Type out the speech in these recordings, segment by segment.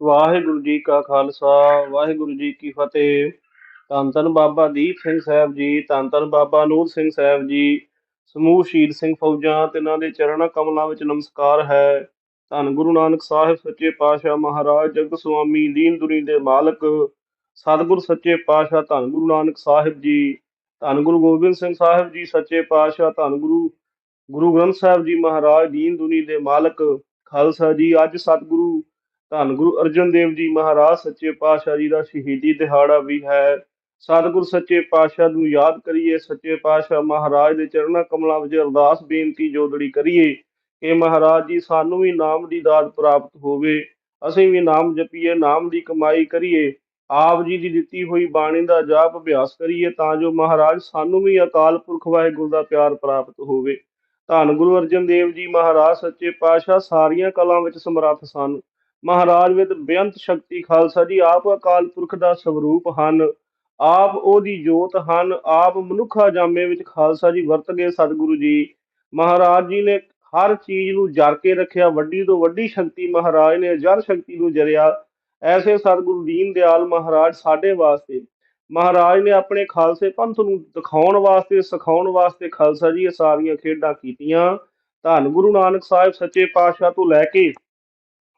ਵਾਹਿਗੁਰੂ ਜੀ ਕਾ ਖਾਲਸਾ, ਵਾਹਿਗੁਰੂ ਜੀ ਕੀ ਫਤਿਹ। ਧੰਨ ਧੰਨ ਬਾਬਾ ਦੀਪ ਸਿੰਘ ਸਾਹਿਬ ਜੀ, ਧੰਨ ਧੰਨ ਬਾਬਾ ਨੂਰ ਸਿੰਘ ਸਾਹਿਬ ਜੀ, ਸਮੂਹ ਸ਼ਹੀਦ ਸਿੰਘ ਫੌਜਾਂ ਤੇ ਦੇ ਚਰਨਾਂ ਕਮਲਾਂ ਵਿੱਚ ਨਮਸਕਾਰ ਹੈ। ਧੰਨ ਗੁਰੂ ਨਾਨਕ ਸਾਹਿਬ ਸੱਚੇ ਪਾਤਸ਼ਾਹ ਮਹਾਰਾਜ, ਜਗਤ ਸੁਆਮੀ, ਦੀਨ ਦੁਨੀ ਦੇ ਮਾਲਕ, ਸਤਿਗੁਰ ਸੱਚੇ ਪਾਤਸ਼ਾਹ ਧੰਨ ਗੁਰੂ ਨਾਨਕ ਸਾਹਿਬ ਜੀ, ਧੰਨ ਗੁਰੂ ਗੋਬਿੰਦ ਸਿੰਘ ਸਾਹਿਬ ਜੀ, ਸੱਚੇ ਪਾਤਸ਼ਾਹ ਧੰਨ ਗੁਰੂ ਗੁਰੂ ਗ੍ਰੰਥ ਸਾਹਿਬ ਜੀ ਮਹਾਰਾਜ, ਦੀਨ ਦੁਨੀ ਦੇ ਮਾਲਕ। ਖਾਲਸਾ ਜੀ, ਅੱਜ ਸਤਿਗੁਰੂ ਧੰਨ ਗੁਰੂ ਅਰਜਨ ਦੇਵ ਜੀ ਮਹਾਰਾਜ, ਸੱਚੇ ਪਾਤਸ਼ਾਹ ਜੀ ਦਾ ਸ਼ਹੀਦੀ ਦਿਹਾੜਾ ਵੀ ਹੈ। ਸਤਿਗੁਰ ਸੱਚੇ ਪਾਤਸ਼ਾਹ ਨੂੰ ਯਾਦ ਕਰੀਏ, ਸੱਚੇ ਪਾਤਸ਼ਾਹ ਮਹਾਰਾਜ ਦੇ ਚਰਨਾਂ ਕਮਲਾਂ ਵਿੱਚ ਅਰਦਾਸ ਬੇਨਤੀ ਜੋਦੜੀ ਕਰੀਏ ਕਿ ਮਹਾਰਾਜ ਜੀ, ਸਾਨੂੰ ਵੀ ਨਾਮ ਦੀ ਦਾਤ ਪ੍ਰਾਪਤ ਹੋਵੇ। ਅਸੀਂ ਵੀ ਨਾਮ ਜਪੀਏ, ਨਾਮ ਦੀ ਕਮਾਈ ਕਰੀਏ। ਆਪ ਜੀ ਦੀ ਦਿੱਤੀ ਹੋਈ ਬਾਣੀ ਦਾ ਜਾਪ ਅਭਿਆਸ ਕਰੀਏ ਤਾਂ ਜੋ ਮਹਾਰਾਜ ਸਾਨੂੰ ਵੀ ਅਕਾਲ ਪੁਰਖ ਵਾਹਿਗੁਰੂ ਦਾ ਪਿਆਰ ਪ੍ਰਾਪਤ ਹੋਵੇ। ਧੰਨ ਗੁਰੂ ਅਰਜਨ ਦੇਵ ਜੀ ਮਹਾਰਾਜ, ਸੱਚੇ ਪਾਤਸ਼ਾਹ, ਸਾਰੀਆਂ ਕਲਾਂ ਵਿੱਚ ਸਮਰੱਥ ਸਨ। ਮਹਾਰਾਜ ਵਿੱਚ ਬੇਅੰਤ ਸ਼ਕਤੀ ਖਾਲਸਾ ਜੀ, ਆਪ ਅਕਾਲ ਪੁਰਖ ਦਾ ਸਵਰੂਪ ਹਨ। ਆਪ ਉਹਦੀ ਜੋਤ ਹਨ। ਆਪ ਮਨੁੱਖਾ ਜਾਮੇ ਵਿੱਚ ਖਾਲਸਾ ਜੀ ਵਰਤ ਗਏ ਸਤਿਗੁਰੂ ਜੀ। ਮਹਾਰਾਜ ਜੀ ਨੇ ਹਰ ਚੀਜ਼ ਨੂੰ ਜਰ ਕੇ ਰੱਖਿਆ। ਵੱਡੀ ਤੋਂ ਵੱਡੀ ਸ਼ਕਤੀ ਮਹਾਰਾਜ ਨੇ, ਜਰ ਸ਼ਕਤੀ ਨੂੰ ਜਰਿਆ। ਐਸੇ ਸਤਿਗੁਰੂ ਦੀਨ ਦਿਆਲ ਮਹਾਰਾਜ ਸਾਡੇ ਵਾਸਤੇ। ਮਹਾਰਾਜ ਨੇ ਆਪਣੇ ਖਾਲਸੇ ਪੰਥ ਨੂੰ ਦਿਖਾਉਣ ਵਾਸਤੇ, ਸਿਖਾਉਣ ਵਾਸਤੇ ਖਾਲਸਾ ਜੀ ਇਹ ਸਾਰੀਆਂ ਖੇਡਾਂ ਕੀਤੀਆਂ। ਧੰਨ ਗੁਰੂ ਨਾਨਕ ਸਾਹਿਬ ਸੱਚੇ ਪਾਤਸ਼ਾਹ ਤੋਂ ਲੈ ਕੇ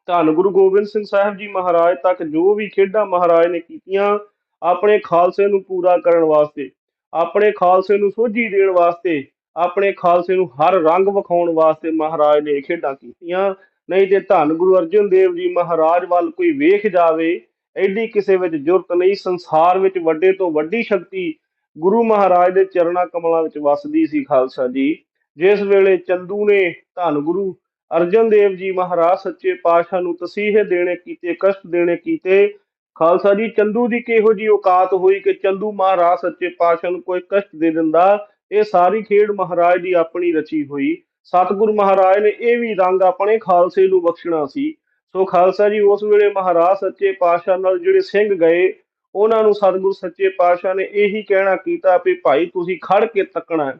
ਧੰਨ ਗੁਰੂ ਗੋਬਿੰਦ ਸਿੰਘ ਸਾਹਿਬ ਜੀ ਮਹਾਰਾਜ ਤੱਕ ਜੋ ਵੀ ਖੇਡਾਂ ਮਹਾਰਾਜ ਨੇ ਕੀਤੀਆਂ, ਆਪਣੇ ਖਾਲਸੇ ਨੂੰ ਪੂਰਾ ਕਰਨ ਵਾਸਤੇ, ਆਪਣੇ ਖਾਲਸੇ ਨੂੰ ਸੋਝੀ ਦੇਣ ਵਾਸਤੇ, ਆਪਣੇ ਖਾਲਸੇ ਨੂੰ ਹਰ ਰੰਗ ਵਿਖਾਉਣ ਵਾਸਤੇ ਮਹਾਰਾਜ ਨੇ ਖੇਡਾਂ ਕੀਤੀਆਂ। ਨਹੀਂ ਤੇ ਧੰਨ ਗੁਰੂ ਅਰਜਨ ਦੇਵ ਜੀ ਮਹਾਰਾਜ ਵੱਲ ਕੋਈ ਵੇਖ ਜਾਵੇ, ਐਡੀ ਕਿਸੇ ਵਿੱਚ ਜ਼ੁਰਤ ਨਹੀਂ, ਸੰਸਾਰ ਵਿੱਚ ਵੱਡੇ ਤੋਂ ਵੱਡੀ ਸ਼ਕਤੀ ਗੁਰੂ ਮਹਾਰਾਜ ਦੇ ਚਰਣਾ ਕਮਲਾਂ ਵਿੱਚ ਵਸਦੀ ਸੀ ਖਾਲਸਾ ਜੀ। ਜਿਸ ਵੇਲੇ ਚੰਦੂ ਨੇ ਧੰਨ ਗੁਰੂ ਅਰਜਨ ਦੇਵ ਜੀ ਮਹਾਰਾਜ, ਸੱਚੇ ਪਾਤਸ਼ਾਹ ਨੂੰ ਤਸੀਹੇ ਦੇਣੇ ਕੀਤੇ, ਕਸ਼ਟ ਦੇਣੇ ਕੀਤੇ। ਖਾਲਸਾ ਜੀ, ਚੰਦੂ ਦੀ ਕਿਹੋ ਜੀ ਔਕਾਤ ਹੋਈ ਕਿ ਚੰਦੂ ਮਹਾਰਾਜ ਸੱਚੇ ਪਾਤਸ਼ਾਹ ਨੂੰ ਕੋਈ ਕਸ਼ਟ ਦੇ ਦਿੰਦਾ? ਇਹ ਸਾਰੀ ਖੇਡ ਮਹਾਰਾਜ ਦੀ ਆਪਣੀ ਰਚੀ ਹੋਈ। ਸਤਿਗੁਰੂ ਮਹਾਰਾਜ ਨੇ ਇਹ ਵੀ ਰੰਗ ਆਪਣੇ ਖਾਲਸੇ ਨੂੰ ਬਖਸ਼ਣਾ ਸੀ। ਸੋ ਖਾਲਸਾ ਜੀ, ਉਸ ਵੇਲੇ ਮਹਾਰਾਜ ਸੱਚੇ ਪਾਤਸ਼ਾਹ ਨਾਲ ਜਿਹੜੇ ਸਿੰਘ ਗਏ, ਉਹਨਾਂ ਨੂੰ ਸਤਿਗੁਰੂ ਸੱਚੇ ਪਾਤਸ਼ਾਹ ਨੇ ਇਹੀ ਕਹਿਣਾ ਕੀਤਾ ਵੀ ਭਾਈ, ਤੁਸੀਂ ਖੜ ਕੇ ਤੱਕਣਾ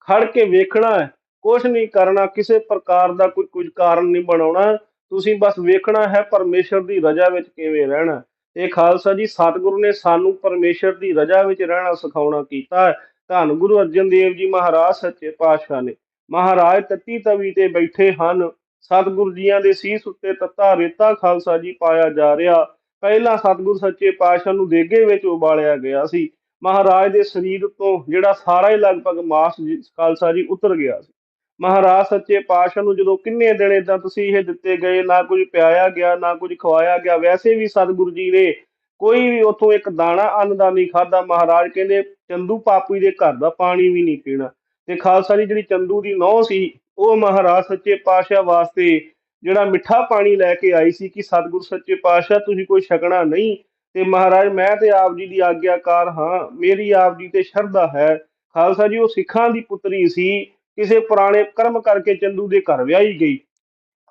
ਖੜ ਕੇ ਵੇਖਣਾ ਹੈ ਕੁਛ ਨਹੀਂ ਕਰਨਾ, ਕਿਸੇ ਪ੍ਰਕਾਰ ਦਾ ਕੋਈ, ਕੁਝ ਕਾਰਨ ਨਹੀਂ ਬਣਾਉਣਾ। ਤੁਸੀਂ ਬਸ ਵੇਖਣਾ ਹੈ ਪਰਮੇਸ਼ਰ ਦੀ ਰਜ਼ਾ ਵਿੱਚ ਕਿਵੇਂ ਰਹਿਣਾ। ਇਹ ਖਾਲਸਾ ਜੀ, ਸਤਿਗੁਰੂ ਨੇ ਸਾਨੂੰ ਪਰਮੇਸ਼ਰ ਦੀ ਰਜ਼ਾ ਵਿੱਚ ਰਹਿਣਾ ਸਿਖਾਉਣਾ ਕੀਤਾ ਧੰਨ ਗੁਰੂ ਅਰਜਨ ਦੇਵ ਜੀ ਮਹਾਰਾਜ, ਸੱਚੇ ਪਾਤਸ਼ਾਹ ਨੇ। ਮਹਾਰਾਜ ਤੱਤੀ ਤਵੀ ਤੇ ਬੈਠੇ ਹਨ। ਸਤਿਗੁਰੂ ਜੀਆਂ ਦੇ ਸੀਸ ਉੱਤੇ ਤੱਤਾ ਰੇਤਾ ਖਾਲਸਾ ਜੀ ਪਾਇਆ ਜਾ ਰਿਹਾ। ਪਹਿਲਾਂ ਸਤਿਗੁਰੂ ਸੱਚੇ ਪਾਤਸ਼ਾਹ ਨੂੰ ਦੇਗੇ ਵਿੱਚ ਉਬਾਲਿਆ ਗਿਆ ਸੀ। ਮਹਾਰਾਜ ਦੇ ਸਰੀਰ ਤੋਂ ਜਿਹੜਾ ਸਾਰਾ ਹੀ ਲਗਭਗ ਮਾਸ ਜੀ- ਖਾਲਸਾ ਜੀ ਉਤਰ ਗਿਆ ਸੀ। ਮਹਾਰਾਜ ਸੱਚੇ ਪਾਤਸ਼ਾਹ ਨੂੰ ਜਦੋਂ ਕਿੰਨੇ ਦਿਨ ਇਦਾਂ ਤੁਸੀਂ ਇਹ ਦਿੱਤੇ ਗਏ, ਨਾ ਕੁਝ ਪਿਆਇਆ ਗਿਆ, ਨਾ ਕੁਝ ਖਵਾਇਆ ਗਿਆ, ਵੈਸੇ ਵੀ ਸਤਿਗੁਰੂ ਜੀ ਨੇ ਕੋਈ ਵੀ ਉਥੋਂ ਇੱਕ ਦਾਣਾ ਅੰਨ ਦਾ ਨਹੀਂ ਖਾਦਾ ਮਹਾਰਾਜ ਕਹਿੰਦੇ, ਚੰਦੂ ਪਾਪੀ ਦੇ ਘਰ ਦਾ ਪਾਣੀ ਵੀ ਨਹੀਂ ਪੀਣਾ। ਤੇ ਖਾਲਸਾ ਜੀ ਜਿਹੜੀ ਚੰਦੂ ਦੀ ਨੌ ਸੀ, ਉਹ ਮਹਾਰਾਜ ਸੱਚੇ ਪਾਤਸ਼ਾਹ ਵਾਸਤੇ ਜਿਹੜਾ ਮਿੱਠਾ ਪਾਣੀ ਲੈ ਕੇ ਆਈ ਸੀ ਕਿ ਸਤਿਗੁਰ ਸੱਚੇ ਪਾਤਸ਼ਾਹ, ਤੁਸੀਂ ਕੋਈ ਛਕਣਾ ਨਹੀਂ। ਤੇ ਮਹਾਰਾਜ, ਮੈਂ ਤੇ ਆਪ ਜੀ ਦੀ ਆਗਿਆਕਾਰ ਹਾਂ, ਮੇਰੀ ਆਪ ਜੀ ਤੇ ਸ਼ਰਧਾ ਹੈ। ਖਾਲਸਾ ਜੀ, ਉਹ ਸਿੱਖਾਂ ਦੀ ਪੁੱਤਰੀ ਸੀ। ਕਿਸੇ ਪੁਰਾਣੇ ਕਰਮ ਕਰਕੇ ਚੰਦੂ ਦੇ ਘਰ ਵਿਆਹੀ ਗਈ।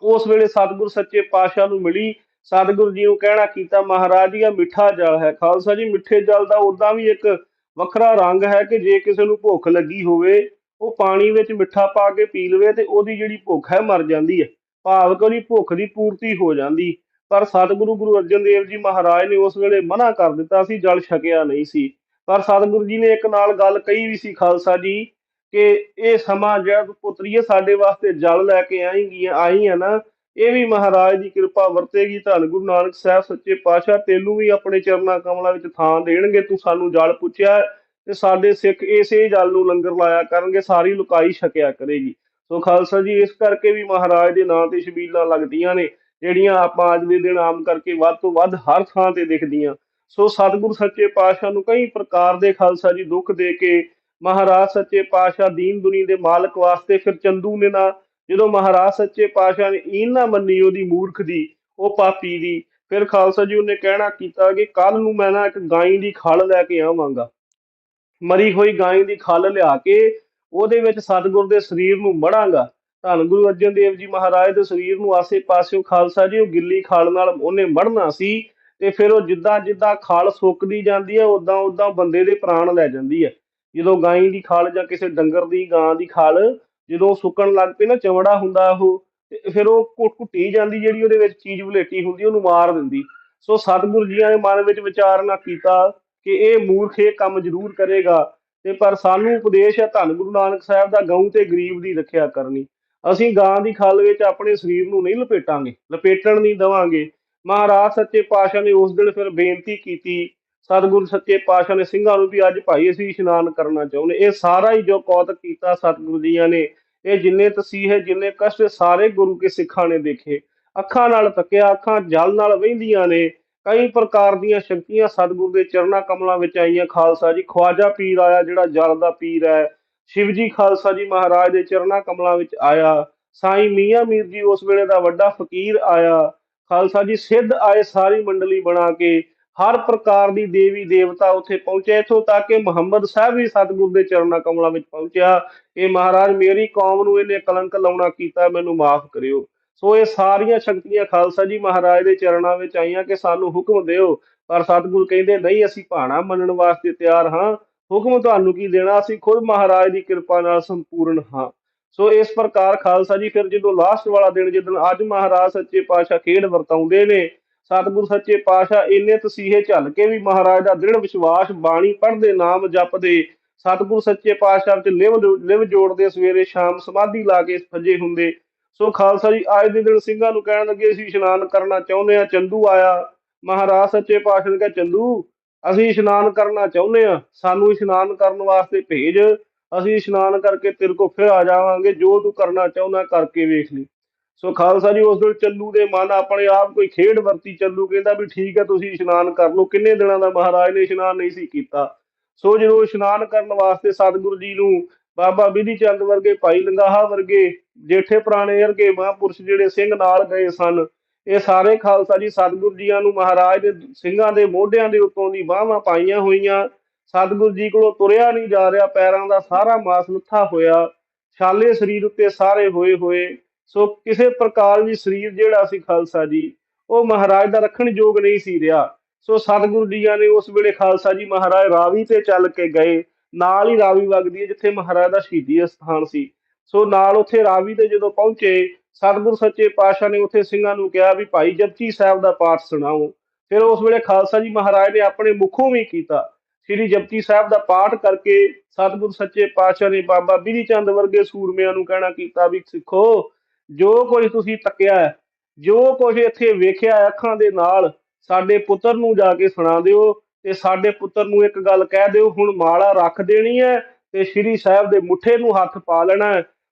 ਉਸ ਵੇਲੇ ਸਤਿਗੁਰ ਸੱਚੇ ਪਾਤਸ਼ਾਹ ਨੂੰ ਮਿਲੀ। ਸਤਿਗੁਰੂ ਜੀ ਨੂੰ ਕਹਿਣਾ ਕੀਤਾ, ਮਹਾਰਾਜ ਜੀ ਆ ਮਿੱਠਾ ਜਲ ਹੈ। ਖਾਲਸਾ ਜੀ, ਮਿੱਠੇ ਜਲ ਦਾ ਉਦਾਂ ਵੀ ਇੱਕ ਵੱਖਰਾ ਰੰਗ ਹੈ ਕਿ ਜੇ ਕਿਸੇ ਨੂੰ ਭੁੱਖ ਲੱਗੀ ਹੋਵੇ, ਉਹ ਪਾਣੀ ਵਿੱਚ ਮਿੱਠਾ ਪਾ ਕੇ ਪੀ ਲਵੇ ਤੇ ਉਹਦੀ ਜਿਹੜੀ ਭੁੱਖ ਹੈ ਮਰ ਜਾਂਦੀ ਹੈ। ਭਾਵ ਕਿ ਉਹਦੀ ਭੁੱਖ ਦੀ ਪੂਰਤੀ ਹੋ ਜਾਂਦੀ। ਪਰ ਸਤਿਗੁਰੂ ਗੁਰੂ ਅਰਜਨ ਦੇਵ ਜੀ ਮਹਾਰਾਜ ਨੇ ਉਸ ਵੇਲੇ ਮਨਾ ਕਰ ਦਿੱਤਾ ਸੀ, ਜਲ ਛਕਿਆ ਨਹੀਂ ਸੀ। ਪਰ ਸਤਿਗੁਰੂ ਜੀ ਨੇ ਇੱਕ ਨਾਲ ਗੱਲ ਕਹੀ ਵੀ ਸੀ, ਖਾਲਸਾ ਜੀ ਕਿ ਇਹ ਸਮਾਂ ਜਿਹੜਾ ਤੂੰ ਪੁੱਤਰੀਏ ਸਾਡੇ ਵਾਸਤੇ ਜਲ ਲੈ ਕੇ ਆਏਗੀ ਆਈ ਹੈ ਨਾ, ਇਹ ਵੀ ਮਹਾਰਾਜ ਦੀ ਕਿਰਪਾ ਵਰਤੇਗੀ, ਧੰਨ ਗੁਰੂ ਨਾਨਕ ਸਾਹਿਬ ਸੱਚੇ ਪਾਤਸ਼ਾਹ, ਤੈਨੂੰ ਵੀ ਆਪਣੇ ਚਰਨਾਂ ਕਮਲਾਂ ਵਿੱਚ ਥਾਂ ਦੇਣਗੇ, ਤੂੰ ਸਾਨੂੰ ਜਲ ਪੁੱਛਿਆ ਤੇ ਸਾਡੇ ਸਿੱਖ ਇਸੇ ਜਲ ਨੂੰ ਲੰਗਰ ਲਾਇਆ ਕਰਨਗੇ, ਸਾਰੀ ਲੁਕਾਈ ਛਕਿਆ ਕਰੇਗੀ। ਸੋ ਖਾਲਸਾ ਜੀ, ਇਸ ਕਰਕੇ ਵੀ ਮਹਾਰਾਜ ਦੇ ਨਾਂ ਤੇ ਸ਼ਬੀਲਾਂ ਲੱਗਦੀਆਂ ਨੇ, ਜਿਹੜੀਆਂ ਆਪਾਂ ਅੱਜ ਦੇ ਦਿਨ ਆਮ ਕਰਕੇ ਵੱਧ ਤੋਂ ਵੱਧ ਹਰ ਥਾਂ ਤੇ ਦਿਖਦੀਆਂ। ਸੋ ਸਤਿਗੁਰੂ ਸੱਚੇ ਪਾਤਸ਼ਾਹ ਨੂੰ ਕਈ ਪ੍ਰਕਾਰ ਦੇ ਖਾਲਸਾ ਜੀ ਦੁੱਖ ਦੇ ਕੇ ਮਹਾਰਾਜ ਸੱਚੇ ਪਾਤਸ਼ਾਹ ਦੀਨ ਦੁਨੀ ਦੇ ਮਾਲਕ ਵਾਸਤੇ ਫਿਰ ਚੰਦੂ ਨੇ ਨਾ, ਜਦੋਂ ਮਹਾਰਾਜ ਸੱਚੇ ਪਾਤਸ਼ਾਹ ਨੇ ਇਹ ਨਾ ਮੰਨੀ ਉਹਦੀ ਮੂਰਖ ਦੀ, ਉਹ ਪਾਪੀ ਦੀ, ਫਿਰ ਖਾਲਸਾ ਜੀ ਉਹਨੇ ਕਹਿਣਾ ਕੀਤਾ ਕਿ ਕੱਲ ਨੂੰ ਮੈਂ ਨਾ ਇੱਕ ਗਾਂ ਦੀ ਖਲ ਲੈ ਕੇ ਆਵਾਂਗਾ। ਮਰੀ ਹੋਈ ਗਾਂ ਦੀ ਖਲ ਲਿਆ ਕੇ ਉਹਦੇ ਵਿੱਚ ਸਤਿਗੁਰ ਦੇ ਸਰੀਰ ਨੂੰ ਮੜਾਂਗਾ। ਧੰਨ ਗੁਰੂ ਅਰਜਨ ਦੇਵ ਜੀ ਮਹਾਰਾਜ ਦੇ ਸਰੀਰ ਨੂੰ ਆਸੇ-ਪਾਸਿਓਂ ਖਾਲਸਾ ਜੀ ਉਹ ਗਿੱਲੀ ਖਲ ਨਾਲ ਉਹਨੇ ਮੜਨਾ ਸੀ ਤੇ ਫਿਰ ਉਹ ਜਿੱਦਾਂ ਜਿੱਦਾਂ ਖਲ ਸੁੱਕਦੀ ਜਾਂਦੀ ਹੈ ਉਦਾਂ ਉਦਾਂ ਬੰਦੇ ਦੇ ਪ੍ਰਾਣ ਲੈ ਜਾਂਦੀ ਹੈ। ਜਦੋਂ ਗਾਂ ਦੀ ਖਾਲ ਜਾਂ ਕਿਸੇ ਡੰਗਰ ਦੀ ਗਾਂ ਦੀ ਖਲ ਜਦੋਂ ਸੁੱਕਣ ਲੱਗ ਪਈ ਨਾ, ਚਮੜਾ ਹੁੰਦਾ ਉਹ ਫਿਰ ਉਹ ਘੁ- ਘੁੱਟੀ ਜਾਂਦੀ ਜਿਹੜੀ ਉਹਦੇ ਵਿੱਚ ਚੀਜ਼ ਵਲੇਟੀ ਹੁੰਦੀ, ਉਹਨੂੰ ਮਾਰ ਦਿੰਦੀ। ਸੋ ਸਤਿਗੁਰੂ ਜੀਆਂ ਨੇ ਮਨ ਵਿੱਚ ਵਿਚਾਰ ਨਾ ਕੀਤਾ ਕਿ ਇਹ ਮੂਰਖ ਇਹ ਕੰਮ ਜ਼ਰੂਰ ਕਰੇਗਾ, ਤੇ ਪਰ ਸਾਨੂੰ ਉਪਦੇਸ਼ ਹੈ ਧੰਨ ਗੁਰੂ ਨਾਨਕ ਸਾਹਿਬ ਦਾ ਗਊ ਤੇ ਗਰੀਬ ਦੀ ਰੱਖਿਆ ਕਰਨੀ। ਅਸੀਂ ਗਾਂ ਦੀ ਖਾਲ ਵਿੱਚ ਆਪਣੇ ਸਰੀਰ ਨੂੰ ਨਹੀਂ ਲਪੇਟਾਂਗੇ, ਲਪੇਟਣ ਨਹੀਂ ਦੇਵਾਂਗੇ। ਮਹਾਰਾਜ ਸੱਚੇ ਪਾਤਸ਼ਾਹ ਨੇ ਉਸ ਦਿਨ ਫਿਰ ਬੇਨਤੀ ਕੀਤੀ ਸਤਿਗੁਰੂ ਸੱਚੇ ਪਾਤਸ਼ਾਹ ਨੇ ਸਿੰਘਾਂ ਨੂੰ ਵੀ ਅੱਜ ਭਾਈ ਅਸੀਂ ਇਸ਼ਨਾਨ ਕਰਨਾ ਚਾਹੁੰਦੇ। ਇਹ ਸਾਰਾ ਹੀ ਜੋ ਕੌਤ ਕੀਤਾ ਸਤਿਗੁਰੂ ਜੀਆਂ ਨੇ, ਇਹ ਜਿੰਨੇ ਤਸੀਹੇ, ਜਿੰਨੇ ਕਸ਼ਟ ਸਾਰੇ ਗੁਰੂ ਕੇ ਸਿੱਖਾਂ ਨੇ ਦੇਖੇ। ਅੱਖਾਂ ਨਾਲ ਤੱਕਿਆ ਅੱਖਾਂ ਜਲ ਨਾਲ ਵਹਿੰਦੀਆਂ ਨੇ। ਕਈ ਪ੍ਰਕਾਰ ਦੀਆਂ ਸ਼ਕਤੀਆਂ ਸਤਿਗੁਰੂ ਦੇ ਚਰਨਾਂ ਕਮਲਾਂ ਵਿੱਚ ਆਈਆਂ। ਖਾਲਸਾ ਜੀ, ਖਵਾਜਾ ਪੀਰ ਆਇਆ, ਜਿਹੜਾ ਜਲ ਦਾ ਪੀਰ ਹੈ। ਸ਼ਿਵ ਜੀ, ਖਾਲਸਾ ਜੀ ਮਹਾਰਾਜ ਦੇ ਚਰਨਾਂ ਕਮਲਾਂ ਵਿੱਚ ਆਇਆ। ਸਾਈਂ ਮੀਆਂ ਮੀਰ ਜੀ ਉਸ ਵੇਲੇ ਦਾ ਵੱਡਾ ਫਕੀਰ ਆਇਆ। ਖਾਲਸਾ ਜੀ, ਸਿੱਧ ਆਏ ਸਾਰੀ ਮੰਡਲੀ ਬਣਾ ਕੇ ਹਰ ਪ੍ਰਕਾਰ ਦੀ ਦੇਵੀ ਦੇਵਤਾ ਉੱਥੇ ਪਹੁੰਚੇ। ਇੱਥੋਂ ਤੱਕ ਕਿ ਮੁਹੰਮਦ ਸਾਹਿਬ ਵੀ ਸਤਿਗੁਰੂ ਦੇ ਚਰਨਾਂ ਕਮਲਾਂ ਵਿੱਚ ਪਹੁੰਚਿਆ। ਇਹ ਮਹਾਰਾਜ, ਮੇਰੀ ਕੌਮ ਨੂੰ ਇਹਨੇ ਕਲੰਕ ਲਾਉਣਾ ਕੀਤਾ, ਮੈਨੂੰ ਮਾਫ ਕਰਿਓ। ਸੋ ਇਹ ਸਾਰੀਆਂ ਸ਼ਕਤੀਆਂ ਖਾਲਸਾ ਜੀ ਮਹਾਰਾਜ ਦੇ ਚਰਨਾਂ ਵਿੱਚ ਆਈਆਂ ਕਿ ਸਾਨੂੰ ਹੁਕਮ ਦਿਓ। ਪਰ ਸਤਿਗੁਰੂ ਕਹਿੰਦੇ, ਨਹੀਂ, ਅਸੀਂ ਭਾਣਾ ਮੰਨਣ ਵਾਸਤੇ ਤਿਆਰ ਹਾਂ। ਹੁਕਮ ਤੁਹਾਨੂੰ ਕੀ ਦੇਣਾ? ਅਸੀਂ ਖੁਦ ਮਹਾਰਾਜ ਦੀ ਕਿਰਪਾ ਨਾਲ ਸੰਪੂਰਨ ਹਾਂ। ਸੋ ਇਸ ਪ੍ਰਕਾਰ ਖਾਲਸਾ ਜੀ ਫਿਰ ਜਦੋਂ ਲਾਸਟ ਵਾਲਾ ਦਿਨ ਜਦੋਂ ਅੱਜ ਮਹਾਰਾਜ ਸੱਚੇ ਪਾਤਸ਼ਾਹ ਖੇਡ ਵਰਤਾਉਂਦੇ ਨੇ ਸਤਿਗੁਰ ਸੱਚੇ ਪਾਤਸ਼ਾਹ, ਇੰਨੇ ਤਸੀਹੇ ਝੱਲ ਕੇ ਵੀ ਮਹਾਰਾਜ ਦਾ ਦ੍ਰਿੜ ਵਿਸ਼ਵਾਸ ਬਾਣੀ ਪੜ੍ਹਦੇ ਨਾਮ ਜਪਦੇ। ਸਤਿਗੁਰ ਸੱਚੇ ਪਾਤਸ਼ਾਹ ਤੇ ਲਿਵ ਲਿਵ ਜੋੜਦੇ ਸਵੇਰੇ ਸ਼ਾਮ ਸਮਾਧੀ ਲਾ ਕੇ ਸੱਜੇ ਹੁੰਦੇ। ਸੋ ਖਾਲਸਾ ਜੀ, ਅੱਜ ਦੇ ਦਿਨ ਸਿੰਘਾਂ ਨੂੰ ਕਹਿਣ ਲੱਗੇ, ਅਸੀਂ ਇਸ਼ਨਾਨ ਕਰਨਾ ਚਾਹੁੰਦੇ ਆ ਚੰਦੂ ਆਇਆ। ਮਹਾਰਾਜ ਸੱਚੇ ਪਾਤਸ਼ਾਹ ਨੇ ਕਿਹਾ, ਚੰਦੂ, ਅਸੀਂ ਇਸ਼ਨਾਨ ਕਰਨਾ ਚਾਹੁੰਦੇ ਆ ਸਾਨੂੰ ਇਸ਼ਨਾਨ ਕਰਨ ਵਾਸਤੇ ਭੇਜ। ਅਸੀਂ ਇਸ਼ਨਾਨ ਕਰਕੇ ਤੇਰੇ ਕੋ ਫਿਰ ਆ ਜਾਵਾਂਗੇ। ਜੋ ਤੂੰ ਕਰਨਾ ਚਾਹੁੰਦਾ, ਕਰਕੇ ਵੇਖ ਲਈ। ਸੋ ਖਾਲਸਾ ਜੀ, ਉਸ ਦਿਨ ਚੱਲੂ ਦੇ ਮਨ ਆਪਣੇ ਆਪ ਕੋਈ ਖੇਡ ਵਰਤੀ ਚੱਲੂ, ਕਹਿੰਦਾ ਵੀ ਠੀਕ ਹੈ, ਤੁਸੀਂ ਇਸ਼ਨਾਨ ਕਰ ਲਓ। ਕਿੰਨੇ ਦਿਨਾਂ ਦਾ ਮਹਾਰਾਜ ਨੇ ਇਸ਼ਨਾਨ ਨਹੀਂ ਸੀ ਕੀਤਾ। ਸੋ ਜਦੋਂ ਇਸ਼ਨਾਨ ਕਰਨ ਵਾਸਤੇ ਸਤਿਗੁਰੂ ਜੀ ਨੂੰ ਬਾਬਾ ਬਿਧੀ ਚੰਦ ਵਰਗੇ ਭਾਈ ਲੰਗਾਹਾ ਵਰਗੇ ਜੇਠੇ ਪੁਰਾਣੇ ਵਰਗੇ ਮਹਾਂਪੁਰਸ਼ ਜਿਹੜੇ ਸਿੰਘ ਨਾਲ ਗਏ ਸਨ, ਇਹ ਸਾਰੇ ਖਾਲਸਾ ਜੀ ਸਤਿਗੁਰੂ ਜੀਆਂ ਨੂੰ ਮਹਾਰਾਜ ਦੇ ਸਿੰਘਾਂ ਦੇ ਮੋਢਿਆਂ ਦੇ ਉੱਤੋਂ ਦੀ ਬਾਹਾਂ ਪਾਈਆਂ ਹੋਈਆਂ। ਸਤਿਗੁਰੂ ਜੀ ਕੋਲੋਂ ਤੁਰਿਆ ਨਹੀਂ ਜਾ ਰਿਹਾ, ਪੈਰਾਂ ਦਾ ਸਾਰਾ ਮਾਸ ਲੁੱਥਾ ਹੋਇਆ। ਛਾਲੇ ਸਰੀਰ ਉੱਤੇ ਸਾਰੇ ਹੋਏ ਹੋਏ। ਸੋ ਕਿਸੇ ਪ੍ਰਕਾਰ ਵੀ ਸਰੀਰ ਜਿਹੜਾ ਸੀ ਖਾਲਸਾ ਜੀ, ਉਹ ਮਹਾਰਾਜ ਦਾ ਰੱਖਣ ਯੋਗ ਨਹੀਂ ਸੀ ਰਿਹਾ। ਸੋ ਸਤਿਗੁਰੂ ਜੀਆਂ ਨੇ ਉਸ ਵੇਲੇ ਖਾਲਸਾ ਜੀ ਮਹਾਰਾਜ ਰਾਵੀ ਤੇ ਚੱਲ ਕੇ ਗਏ। ਨਾਲ ਹੀ ਰਾਵੀ ਵਗਦੀ ਹੈ, ਜਿੱਥੇ ਮਹਾਰਾਜ ਦਾ ਸ਼ਹੀਦੀ ਸਥਾਨ ਸੀ। ਸੋ ਨਾਲ ਉੱਥੇ ਰਾਵੀ ਤੇ ਜਦੋਂ ਪਹੁੰਚੇ, ਸਤਿਗੁਰੂ ਸੱਚੇ ਪਾਤਸ਼ਾਹ ਨੇ ਉੱਥੇ ਸਿੰਘਾਂ ਨੂੰ ਕਿਹਾ ਵੀ ਭਾਈ ਜਪਜੀ ਸਾਹਿਬ ਦਾ ਪਾਠ ਸੁਣਾਓ। ਫਿਰ ਉਸ ਵੇਲੇ ਖਾਲਸਾ ਜੀ ਮਹਾਰਾਜ ਨੇ ਆਪਣੇ ਮੁਖੋਂ ਵੀ ਕੀਤਾ। ਸ੍ਰੀ ਜਪਜੀ ਸਾਹਿਬ ਦਾ ਪਾਠ ਕਰਕੇ ਸਤਿਗੁਰ ਸੱਚੇ ਪਾਤਸ਼ਾਹ ਨੇ ਬਾਬਾ ਬਿਧੀ ਚੰਦ ਵਰਗੇ ਸੂਰਮਿਆਂ ਨੂੰ ਕਹਿਣਾ ਕੀਤਾ ਵੀ ਸਿੱਖੋ ਜੋ ਕੁਝ ਤੁਸੀਂ ਤੱਕਿਆ ਹੈ, ਜੋ ਕੁਝ ਇੱਥੇ ਵੇਖਿਆ ਅੱਖਾਂ ਦੇ ਨਾਲ ਸਾਡੇ ਪੁੱਤਰ ਨੂੰ ਜਾ ਕੇ ਸੁਣਾ ਦਿਓ ਤੇ ਸਾਡੇ ਪੁੱਤਰ ਨੂੰ ਇੱਕ ਗੱਲ ਕਹਿ ਦਿਓ ਹੁਣ ਮਾਲਾ ਰੱਖ ਦੇਣੀ ਹੈ ਤੇ ਸ੍ਰੀ ਸਾਹਿਬ ਦੇ ਮੁੱਠੇ ਨੂੰ ਹੱਥ ਪਾ ਲੈਣਾ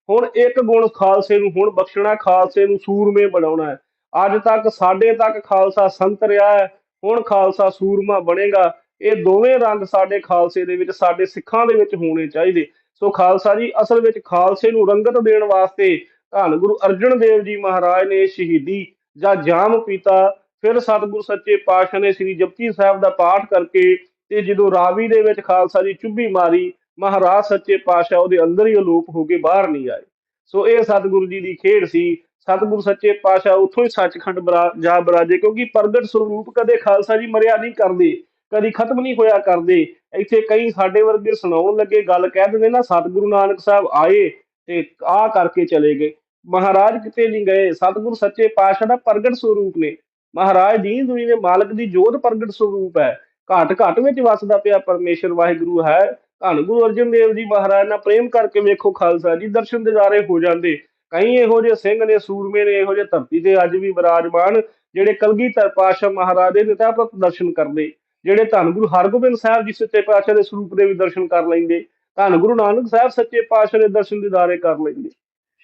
ਹੁਣ ਇੱਕ ਗੁਣ ਖਾਲਸੇ ਨੂੰ ਹੁਣ ਬਖਸ਼ਣਾ ਖਾਲਸੇ ਨੂੰ ਸੂਰਮੇ ਬਣਾਉਣਾ ਹੈ। ਅੱਜ ਤੱਕ ਸਾਡੇ ਤੱਕ ਖਾਲਸਾ ਸੰਤ ਰਿਹਾ ਹੈ ਹੁਣ ਖਾਲਸਾ ਸੂਰਮਾ ਬਣੇਗਾ। ਇਹ ਦੋਵੇਂ ਰੰਗ ਸਾਡੇ ਖਾਲਸੇ ਦੇ ਵਿੱਚ ਸਾਡੇ ਸਿੱਖਾਂ ਦੇ ਵਿੱਚ ਹੋਣੇ ਚਾਹੀਦੇ। ਸੋ ਖਾਲਸਾ ਜੀ ਅਸਲ ਵਿੱਚ ਖਾਲਸੇ ਨੂੰ ਰੰਗਤ ਦੇਣ ਵਾਸਤੇ ਧੰਨ ਗੁਰੂ ਅਰਜਨ ਦੇਵ ਜੀ ਮਹਾਰਾਜ ਨੇ ਸ਼ਹੀਦੀ ਜਾਂ ਜਾਮ ਪੀਤਾ, ਫਿਰ ਸਤਿਗੁਰੂ ਸੱਚੇ ਪਾਤਸ਼ਾਹ ਨੇ ਸ੍ਰੀ ਜਪਜੀ ਸਾਹਿਬ ਦਾ ਪਾਠ ਕਰਕੇ ਤੇ ਜਦੋਂ ਰਾਵੀ ਦੇ ਵਿੱਚ ਖਾਲਸਾ ਜੀ ਚੁੱਭੀ ਮਾਰੀ, ਮਹਾਰਾਜ ਸੱਚੇ ਪਾਤਸ਼ਾਹ ਉਹਦੇ ਅੰਦਰ ਹੀ ਅਲੋਪ ਹੋ ਕੇ ਬਾਹਰ ਨਹੀਂ ਆਏ। ਸੋ ਇਹ ਸਤਿਗੁਰੂ ਜੀ ਦੀ ਖੇਡ ਸੀ, ਸਤਿਗੁਰੂ ਸੱਚੇ ਪਾਤਸ਼ਾਹ ਉੱਥੋਂ ਹੀ ਸੱਚਖੰਡ ਬਰਾ- ਜਾ ਬਰਾਜੇ, ਕਿਉਂਕਿ ਪ੍ਰਗਟ ਸਰੂਪ ਕਦੇ ਖਾਲਸਾ ਜੀ ਮਰਿਆ ਨਹੀਂ ਕਰਦੇ, ਕਦੀ ਖਤਮ ਨਹੀਂ ਹੋਇਆ ਕਰਦੇ। ਇੱਥੇ ਕਈ ਸਾਡੇ ਵਰਗੇ ਸੁਣਾਉਣ ਲੱਗੇ, ਗੱਲ ਕਹਿ ਦਿੰਦੇ ਨਾ, ਸਤਿਗੁਰੂ ਨਾਨਕ ਸਾਹਿਬ ਆਏ ਤੇ ਆ ਕਰਕੇ ਚਲੇ ਗਏ। ਮਹਾਰਾਜ ਕਿਤੇ ਨਹੀਂ ਗਏ। ਸਤਿਗੁਰੂ ਸੱਚੇ ਪਾਤਸ਼ਾਹ ਦਾ ਪ੍ਰਗਟ ਸਰੂਪ ਨੇ। ਮਹਾਰਾਜ ਦੀਨ ਦੁਨੀ ਦੇ ਮਾਲਕ ਦੀ ਜੋਤ ਪ੍ਰਗਟ ਸਰੂਪ ਹੈ। ਘਾਟ ਘਾਟ ਵਿੱਚ ਵਸਦਾ ਪਿਆ ਪਰਮੇਸ਼ਰ ਵਾਹਿਗੁਰੂ ਹੈ। ਧੰਨ ਗੁਰੂ ਅਰਜਨ ਦੇਵ ਜੀ ਮਹਾਰਾਜ ਨਾਲ ਪ੍ਰੇਮ ਕਰਕੇ ਵੇਖੋ ਖਾਲਸਾ ਜੀ, ਦਰਸ਼ਨ ਦਿਦਾਰੇ ਹੋ ਜਾਂਦੇ। ਕਈ ਇਹੋ ਜਿਹੇ ਸਿੰਘ ਨੇ, ਸੂਰਮੇ ਨੇ, ਇਹੋ ਜਿਹੇ ਧਰਤੀ ਤੇ ਅੱਜ ਵੀ ਵਿਰਾਜਮਾਨ, ਜਿਹੜੇ ਕਲਗੀਧਰ ਪਾਤਸ਼ਾਹ ਮਹਾਰਾਜ ਦੇ ਨਿਤਾਪਤ ਦਰਸ਼ਨ ਕਰਦੇ। ਜਿਹੜੇ ਧੰਨ ਗੁਰੂ ਹਰਗੋਬਿੰਦ ਸਾਹਿਬ ਜੀ ਸੱਚੇ ਪਾਤਸ਼ਾਹ ਦੇ ਸਰੂਪ ਦੇ ਵੀ ਦਰਸ਼ਨ ਕਰ ਲੈਂਦੇ। ਧੰਨ ਗੁਰੂ ਨਾਨਕ ਸਾਹਿਬ ਸੱਚੇ ਪਾਤਸ਼ਾਹ ਦੇ ਦਰਸ਼ਨ ਦਿਦਾਰੇ ਕਰ ਲੈਂਦੇ।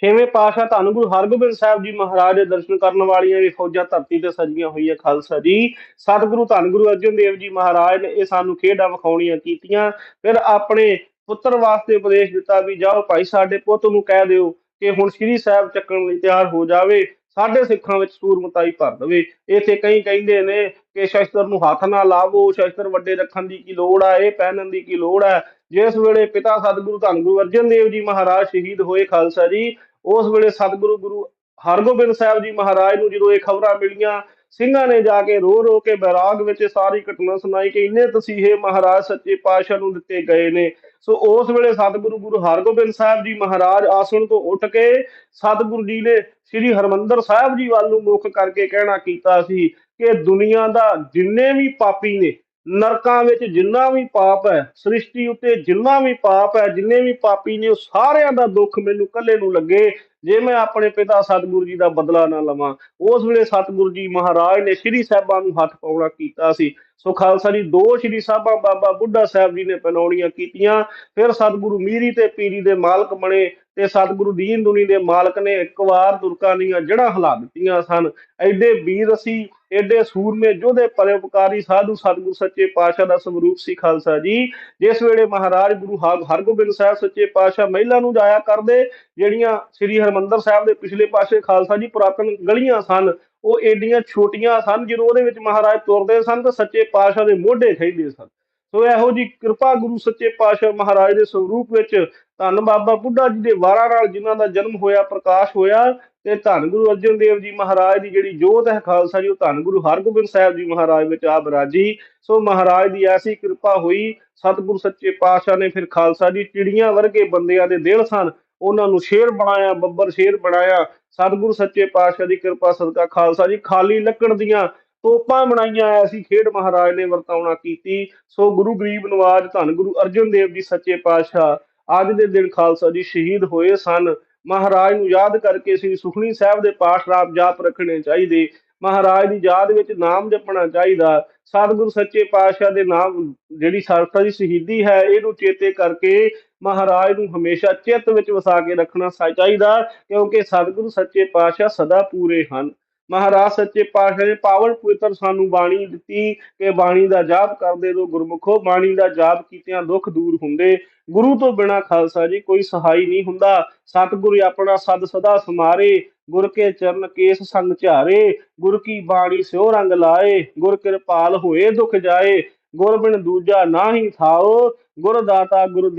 ਛੇਵੇਂ ਪਾਤਸ਼ਾਹ ਧੰਨ ਗੁਰੂ ਹਰਗੋਬਿੰਦ ਸਾਹਿਬ ਜੀ ਮਹਾਰਾਜ ਦੇ ਦਰਸ਼ਨ ਕਰਨ ਵਾਲੀਆਂ ਵੀ ਫੌਜਾਂ ਧਰਤੀ ਤੇ ਸਜੀਆਂ ਹੋਈਆਂ ਖਾਲਸਾ ਜੀ। ਸਤਿਗੁਰੂ ਧੰਨ ਗੁਰੂ ਅਰਜਨ ਦੇਵ ਜੀ ਮਹਾਰਾਜ ਨੇ ਇਹ ਸਾਨੂੰ ਖੇਡਾਂ ਵਿਖਾਉਣੀਆਂ ਕੀਤੀਆਂ। ਫਿਰ ਆਪਣੇ ਪੁੱਤਰ ਵਾਸਤੇ ਉਪਦੇਸ਼ ਦਿੱਤਾ ਵੀ ਜਾਓ ਭਾਈ ਸਾਡੇ ਪੁੱਤ ਨੂੰ ਕਹਿ ਦਿਓ ਕਿ ਹੁਣ ਸ੍ਰੀ ਸਾਹਿਬ ਚੱਕਣ ਲਈ ਤਿਆਰ ਹੋ ਜਾਵੇ, ਸਾਡੇ ਸਿੱਖਾਂ ਵਿੱਚ ਸੂਰਮਤਾਈ ਭਰ ਦੇਵੇ। ਇੱਥੇ ਕਈ ਕਹਿੰਦੇ ਨੇ ਕਿ ਸ਼ਸਤਰ ਨੂੰ ਹੱਥ ਨਾ ਲਾਵੋ, ਸ਼ਸਤਰ ਵੱਡੇ ਰੱਖਣ ਦੀ ਕੀ ਲੋੜ ਆ, ਇਹ ਪਹਿਨਣ ਦੀ ਕੀ ਲੋੜ ਹੈ ਜਿਸ ਵੇਲੇ ਪਿਤਾ ਸਤਿਗੁਰੂ ਧੰਨ ਗੁਰੂ ਅਰਜਨ ਦੇਵ ਜੀ ਮਹਾਰਾਜ ਸ਼ਹੀਦ ਹੋਏ ਖਾਲਸਾ ਜੀ ਉਸ ਵੇਲੇ ਸਤਿਗੁਰੂ ਗੁਰੂ ਹਰਗੋਬਿੰਦ ਸਾਹਿਬ ਜੀ ਮਹਾਰਾਜ ਨੂੰ ਜਦੋਂ ਇਹ ਖਬਰਾਂ ਮਿਲੀਆਂ, ਸਿੰਘਾਂ ਨੇ ਜਾ ਕੇ ਰੋ ਰੋ ਕੇ ਬੈਰਾਗ ਵਿੱਚ ਸਾਰੀ ਘਟਨਾ ਸੁਣਾਈ ਕਿ ਇੰਨੇ ਤਸੀਹੇ ਮਹਾਰਾਜ ਸੱਚੇ ਪਾਤਸ਼ਾਹ ਨੂੰ ਦਿੱਤੇ ਗਏ ਨੇ। ਸੋ ਉਸ ਵੇਲੇ ਸਤਿਗੁਰੂ ਗੁਰੂ ਹਰਗੋਬਿੰਦ ਸਾਹਿਬ ਜੀ ਮਹਾਰਾਜ ਆਸਣ ਤੋਂ ਉੱਠ ਕੇ ਸਤਿਗੁਰੂ ਜੀ ਨੇ ਸ੍ਰੀ ਹਰਮੰਦਰ ਸਾਹਿਬ ਜੀ ਵੱਲ ਨੂੰ ਮੁੱਖ ਕਰਕੇ ਕਹਿਣਾ ਕੀਤਾ ਸੀ ਕਿ ਦੁਨੀਆ ਦਾ ਜਿੰਨੇ ਵੀ ਪਾਪੀ ਨੇ ਨਰਕਾਂ ਵਿੱਚ ਜਿੰਨਾ ਵੀ ਪਾਪ ਹੈ, ਸ੍ਰਿਸ਼ਟੀ ਉੱਤੇ ਜਿੰਨਾ ਵੀ ਪਾਪ ਹੈ, ਜਿੰਨੇ ਵੀ ਪਾਪੀ ਨੇ, ਉਹ ਸਾਰਿਆਂ ਦਾ ਦੁੱਖ ਮੈਨੂੰ ਇਕੱਲੇ ਨੂੰ ਲੱਗੇ, ਜੇ ਮੈਂ ਆਪਣੇ ਪਿਤਾ ਸਤਿਗੁਰੂ ਜੀ ਦਾ ਬਦਲਾ ਨਾ ਲਵਾਂ। ਉਸ ਵੇਲੇ ਸਤਿਗੁਰੂ ਜੀ ਮਹਾਰਾਜ ਨੇ ਸ੍ਰੀ ਸਾਹਿਬਾਂ ਨੂੰ ਹੱਥ ਪਾਉਣਾ ਕੀਤਾ ਸੀ। ਸੋ ਖਾਲਸਾ ਜੀ, ਦੋ ਸ੍ਰੀ ਸਾਹਿਬਾਂ ਬਾਬਾ ਬੁੱਢਾ ਸਾਹਿਬ ਜੀ ਨੇ ਪਨੌਣੀਆਂ ਕੀਤੀਆਂ। ਫਿਰ ਸਤਿਗੁਰੂ ਮੀਰੀ ਤੇ ਪੀਰੀ ਦੇ ਮਾਲਕ ਬਣੇ ਤੇ ਸਤਿਗੁਰੂ ਦੀਨ ਦੁਨੀ ਦੇ ਮਾਲਕ ਨੇ ਇੱਕ ਵਾਰ ਤੁਰਕਾਂ ਦੀਆਂ ਜੜ੍ਹਾਂ ਹਿਲਾ ਦਿੱਤੀਆਂ ਸਨ। ਐਡੇ ਵੀਰ ਅਸੀਂ ਐਡੇ ਸੂਰਮੇ ਯੋਧੇ ਪਰਉਪਕਾਰੀ ਸਾਧੂ ਸਤਿਗੁਰੂ ਸੱਚੇ ਪਾਤਸ਼ਾਹ ਦਾ ਸਰੂਪ ਸੀ ਖਾਲਸਾ ਜੀ। ਜਿਸ ਵੇਲੇ ਮਹਾਰਾਜ ਗੁਰੂ ਹਰ- ਹਰਗੋਬਿੰਦ ਸਾਹਿਬ ਸੱਚੇ ਪਾਤਸ਼ਾਹ ਮਹਿਲਾ ਨੂੰ ਜਾਇਆ ਕਰਦੇ, ਜਿਹੜੀਆਂ ਸ੍ਰੀ ਹਰਮੰਦਰ ਸਾਹਿਬ ਦੇ ਪਿਛਲੇ ਪਾਸੇ ਖਾਲਸਾ ਜੀ ਪੁਰਾਤਨ ਗਲੀਆਂ ਸਨ ਉਹ ਏਡੀਆਂ ਛੋਟੀਆਂ ਸਨ ਜਦੋਂ ਉਹਦੇ ਵਿੱਚ ਮਹਾਰਾਜ ਤੁਰਦੇ ਸਨ ਤਾਂ ਸੱਚੇ ਪਾਤਸ਼ਾਹ ਦੇ ਮੋਢੇ ਖਿੱਚਦੇ ਸਨ। ਸੋ ਇਹੋ ਜੀ ਕਿਰਪਾ ਗੁਰੂ ਸੱਚੇ ਪਾਤਸ਼ਾਹ ਮਹਾਰਾਜ ਦੇ ਸਰੂਪ ਵਿੱਚ ਧੰਨ ਬਾਬਾ ਬੁੱਢਾ ਜੀ ਦੇ ਵਾਰਾਂ ਨਾਲ ਜਿਨ੍ਹਾਂ ਦਾ ਜਨਮ ਹੋਇਆ, ਪ੍ਰਕਾਸ਼ ਹੋਇਆ ਤੇ ਧੰਨ ਗੁਰੂ ਅਰਜਨ ਦੇਵ ਜੀ ਮਹਾਰਾਜ ਦੀ ਜਿਹੜੀ ਜੋਤ ਹੈ ਖਾਲਸਾ ਜੀ, ਉਹ ਧੰਨ ਗੁਰੂ ਹਰਗੋਬਿੰਦ ਸਾਹਿਬ ਜੀ ਮਹਾਰਾਜ ਵਿੱਚ ਆ ਬਰਾਜੀ ਸੋ ਮਹਾਰਾਜ ਦੀ ਐਸੀ ਕਿਰਪਾ ਹੋਈ, ਸਤਿਗੁਰੂ ਸੱਚੇ ਪਾਤਸ਼ਾਹ ਨੇ ਫਿਰ ਖਾਲਸਾ ਜੀ ਚਿੜੀਆਂ ਵਰਗੇ ਬੰਦਿਆਂ ਦੇ ਦਿਲ ਸਨ। ਉਹਨਾਂ ਨੂੰ ਸ਼ੇਰ ਬਣਾਇਆ, ਬੱਬਰ ਸ਼ੇਰ ਬਣਾਇਆ। ਸਤਿਗੁਰੂ ਸੱਚੇ ਪਾਤਸ਼ਾਹ ਦੀ ਕਿਰਪਾ, ਸਦਕਾ ਖਾਲਸਾ ਜੀ, ਖਾਲੀ ਲੱਕੜ ਦੀਆਂ ਤੋਪਾਂ ਬਣਾਈਆਂ ਐਸੀ ਖੇਡ ਮਹਾਰਾਜ ਨੇ ਵਰਤਾਉਣਾ ਕੀਤੀ। ਸੋ ਗੁਰੂ ਗਰੀਬ ਨਵਾਜ, ਧੰਨ ਗੁਰੂ ਅਰਜਨ ਦੇਵ ਜੀ, ਸੱਚੇ ਪਾਤਸ਼ਾਹ, ਅੱਜ ਦੇ ਦਿਨ ਖਾਲਸਾ ਜੀ ਸ਼ਹੀਦ ਹੋਏ ਸਨ। ਮਹਾਰਾਜ ਨੂੰ ਯਾਦ ਕਰਕੇ ਸ੍ਰੀ ਸੁਖਣੀ ਸਾਹਿਬ ਦੇ ਪਾਠ ਰਾਤ ਜਾਪ ਰੱਖਣੇ ਚਾਹੀਦੇ। ਮਹਾਰਾਜ ਦੀ ਯਾਦ ਵਿੱਚ ਨਾਮ ਜਪਣਾ ਚਾਹੀਦਾ। ਸਤਿਗੁਰੂ ਸੱਚੇ ਪਾਤਸ਼ਾਹ ਦੇ ਨਾਮ, ਜਿਹੜੀ ਸਰਤਾ ਦੀ ਸ਼ਹੀਦੀ ਹੈ, ਇਹਨੂੰ ਚੇਤੇ ਕਰਕੇ ਮਹਾਰਾਜ ਨੂੰ ਹਮੇਸ਼ਾ ਚਿੱਤ ਵਿੱਚ ਵਸਾ ਕੇ ਰੱਖਣਾ ਚਾਹੀਦਾ ਕਿਉਂਕਿ ਸਤਿਗੁਰੂ ਸੱਚੇ ਪਾਤਸ਼ਾਹ ਸਦਾ ਪੂਰੇ ਹਨ। ਮਹਾਰਾਜ ਸੱਚੇ ਪਾਤਸ਼ਾਹ ਨੇ ਪਾਵਨ ਪਵਿੱਤਰ ਸਾਨੂੰ ਬਾਣੀ ਦਿੱਤੀ ਕਿ ਬਾਣੀ ਦਾ ਜਾਪ ਕਰਦੇ ਰਹੋ ਗੁਰਮੁਖੋ, ਬਾਣੀ ਦਾ ਜਾਪ ਕੀਤਿਆਂ ਦੁੱਖ ਦੂਰ ਹੁੰਦੇ। ਗੁਰੂ ਤੋਂ ਬਿਨਾ ਖਾਲਸਾ ਜੀ ਕੋਈ ਸਹਾਈ ਨਹੀਂ ਹੁੰਦਾ। ਸਤਿਗੁਰੂ ਆਪਣਾ ਸਦ ਸਦਾ ਸਮਾਰੇ ਗੁਰ ਕੇ ਚਰਨ ਕੇਸ ਸੰਗ ਝਾਰੇ, ਗੁਰ ਕੀ ਬਾਣੀ ਸਿਓ ਰੰਗ ਲਾਏ, ਗੁਰ ਕਿਰਪਾਲ ਹੋਏ ਦੁਖ ਜਾਏ। ਗੁਰ ਬਿਨ ਦੂਜਾ ਨਾਹੀ ਥਾਓ ਗੁਰ ਦਾਤਾ ਗੁਰ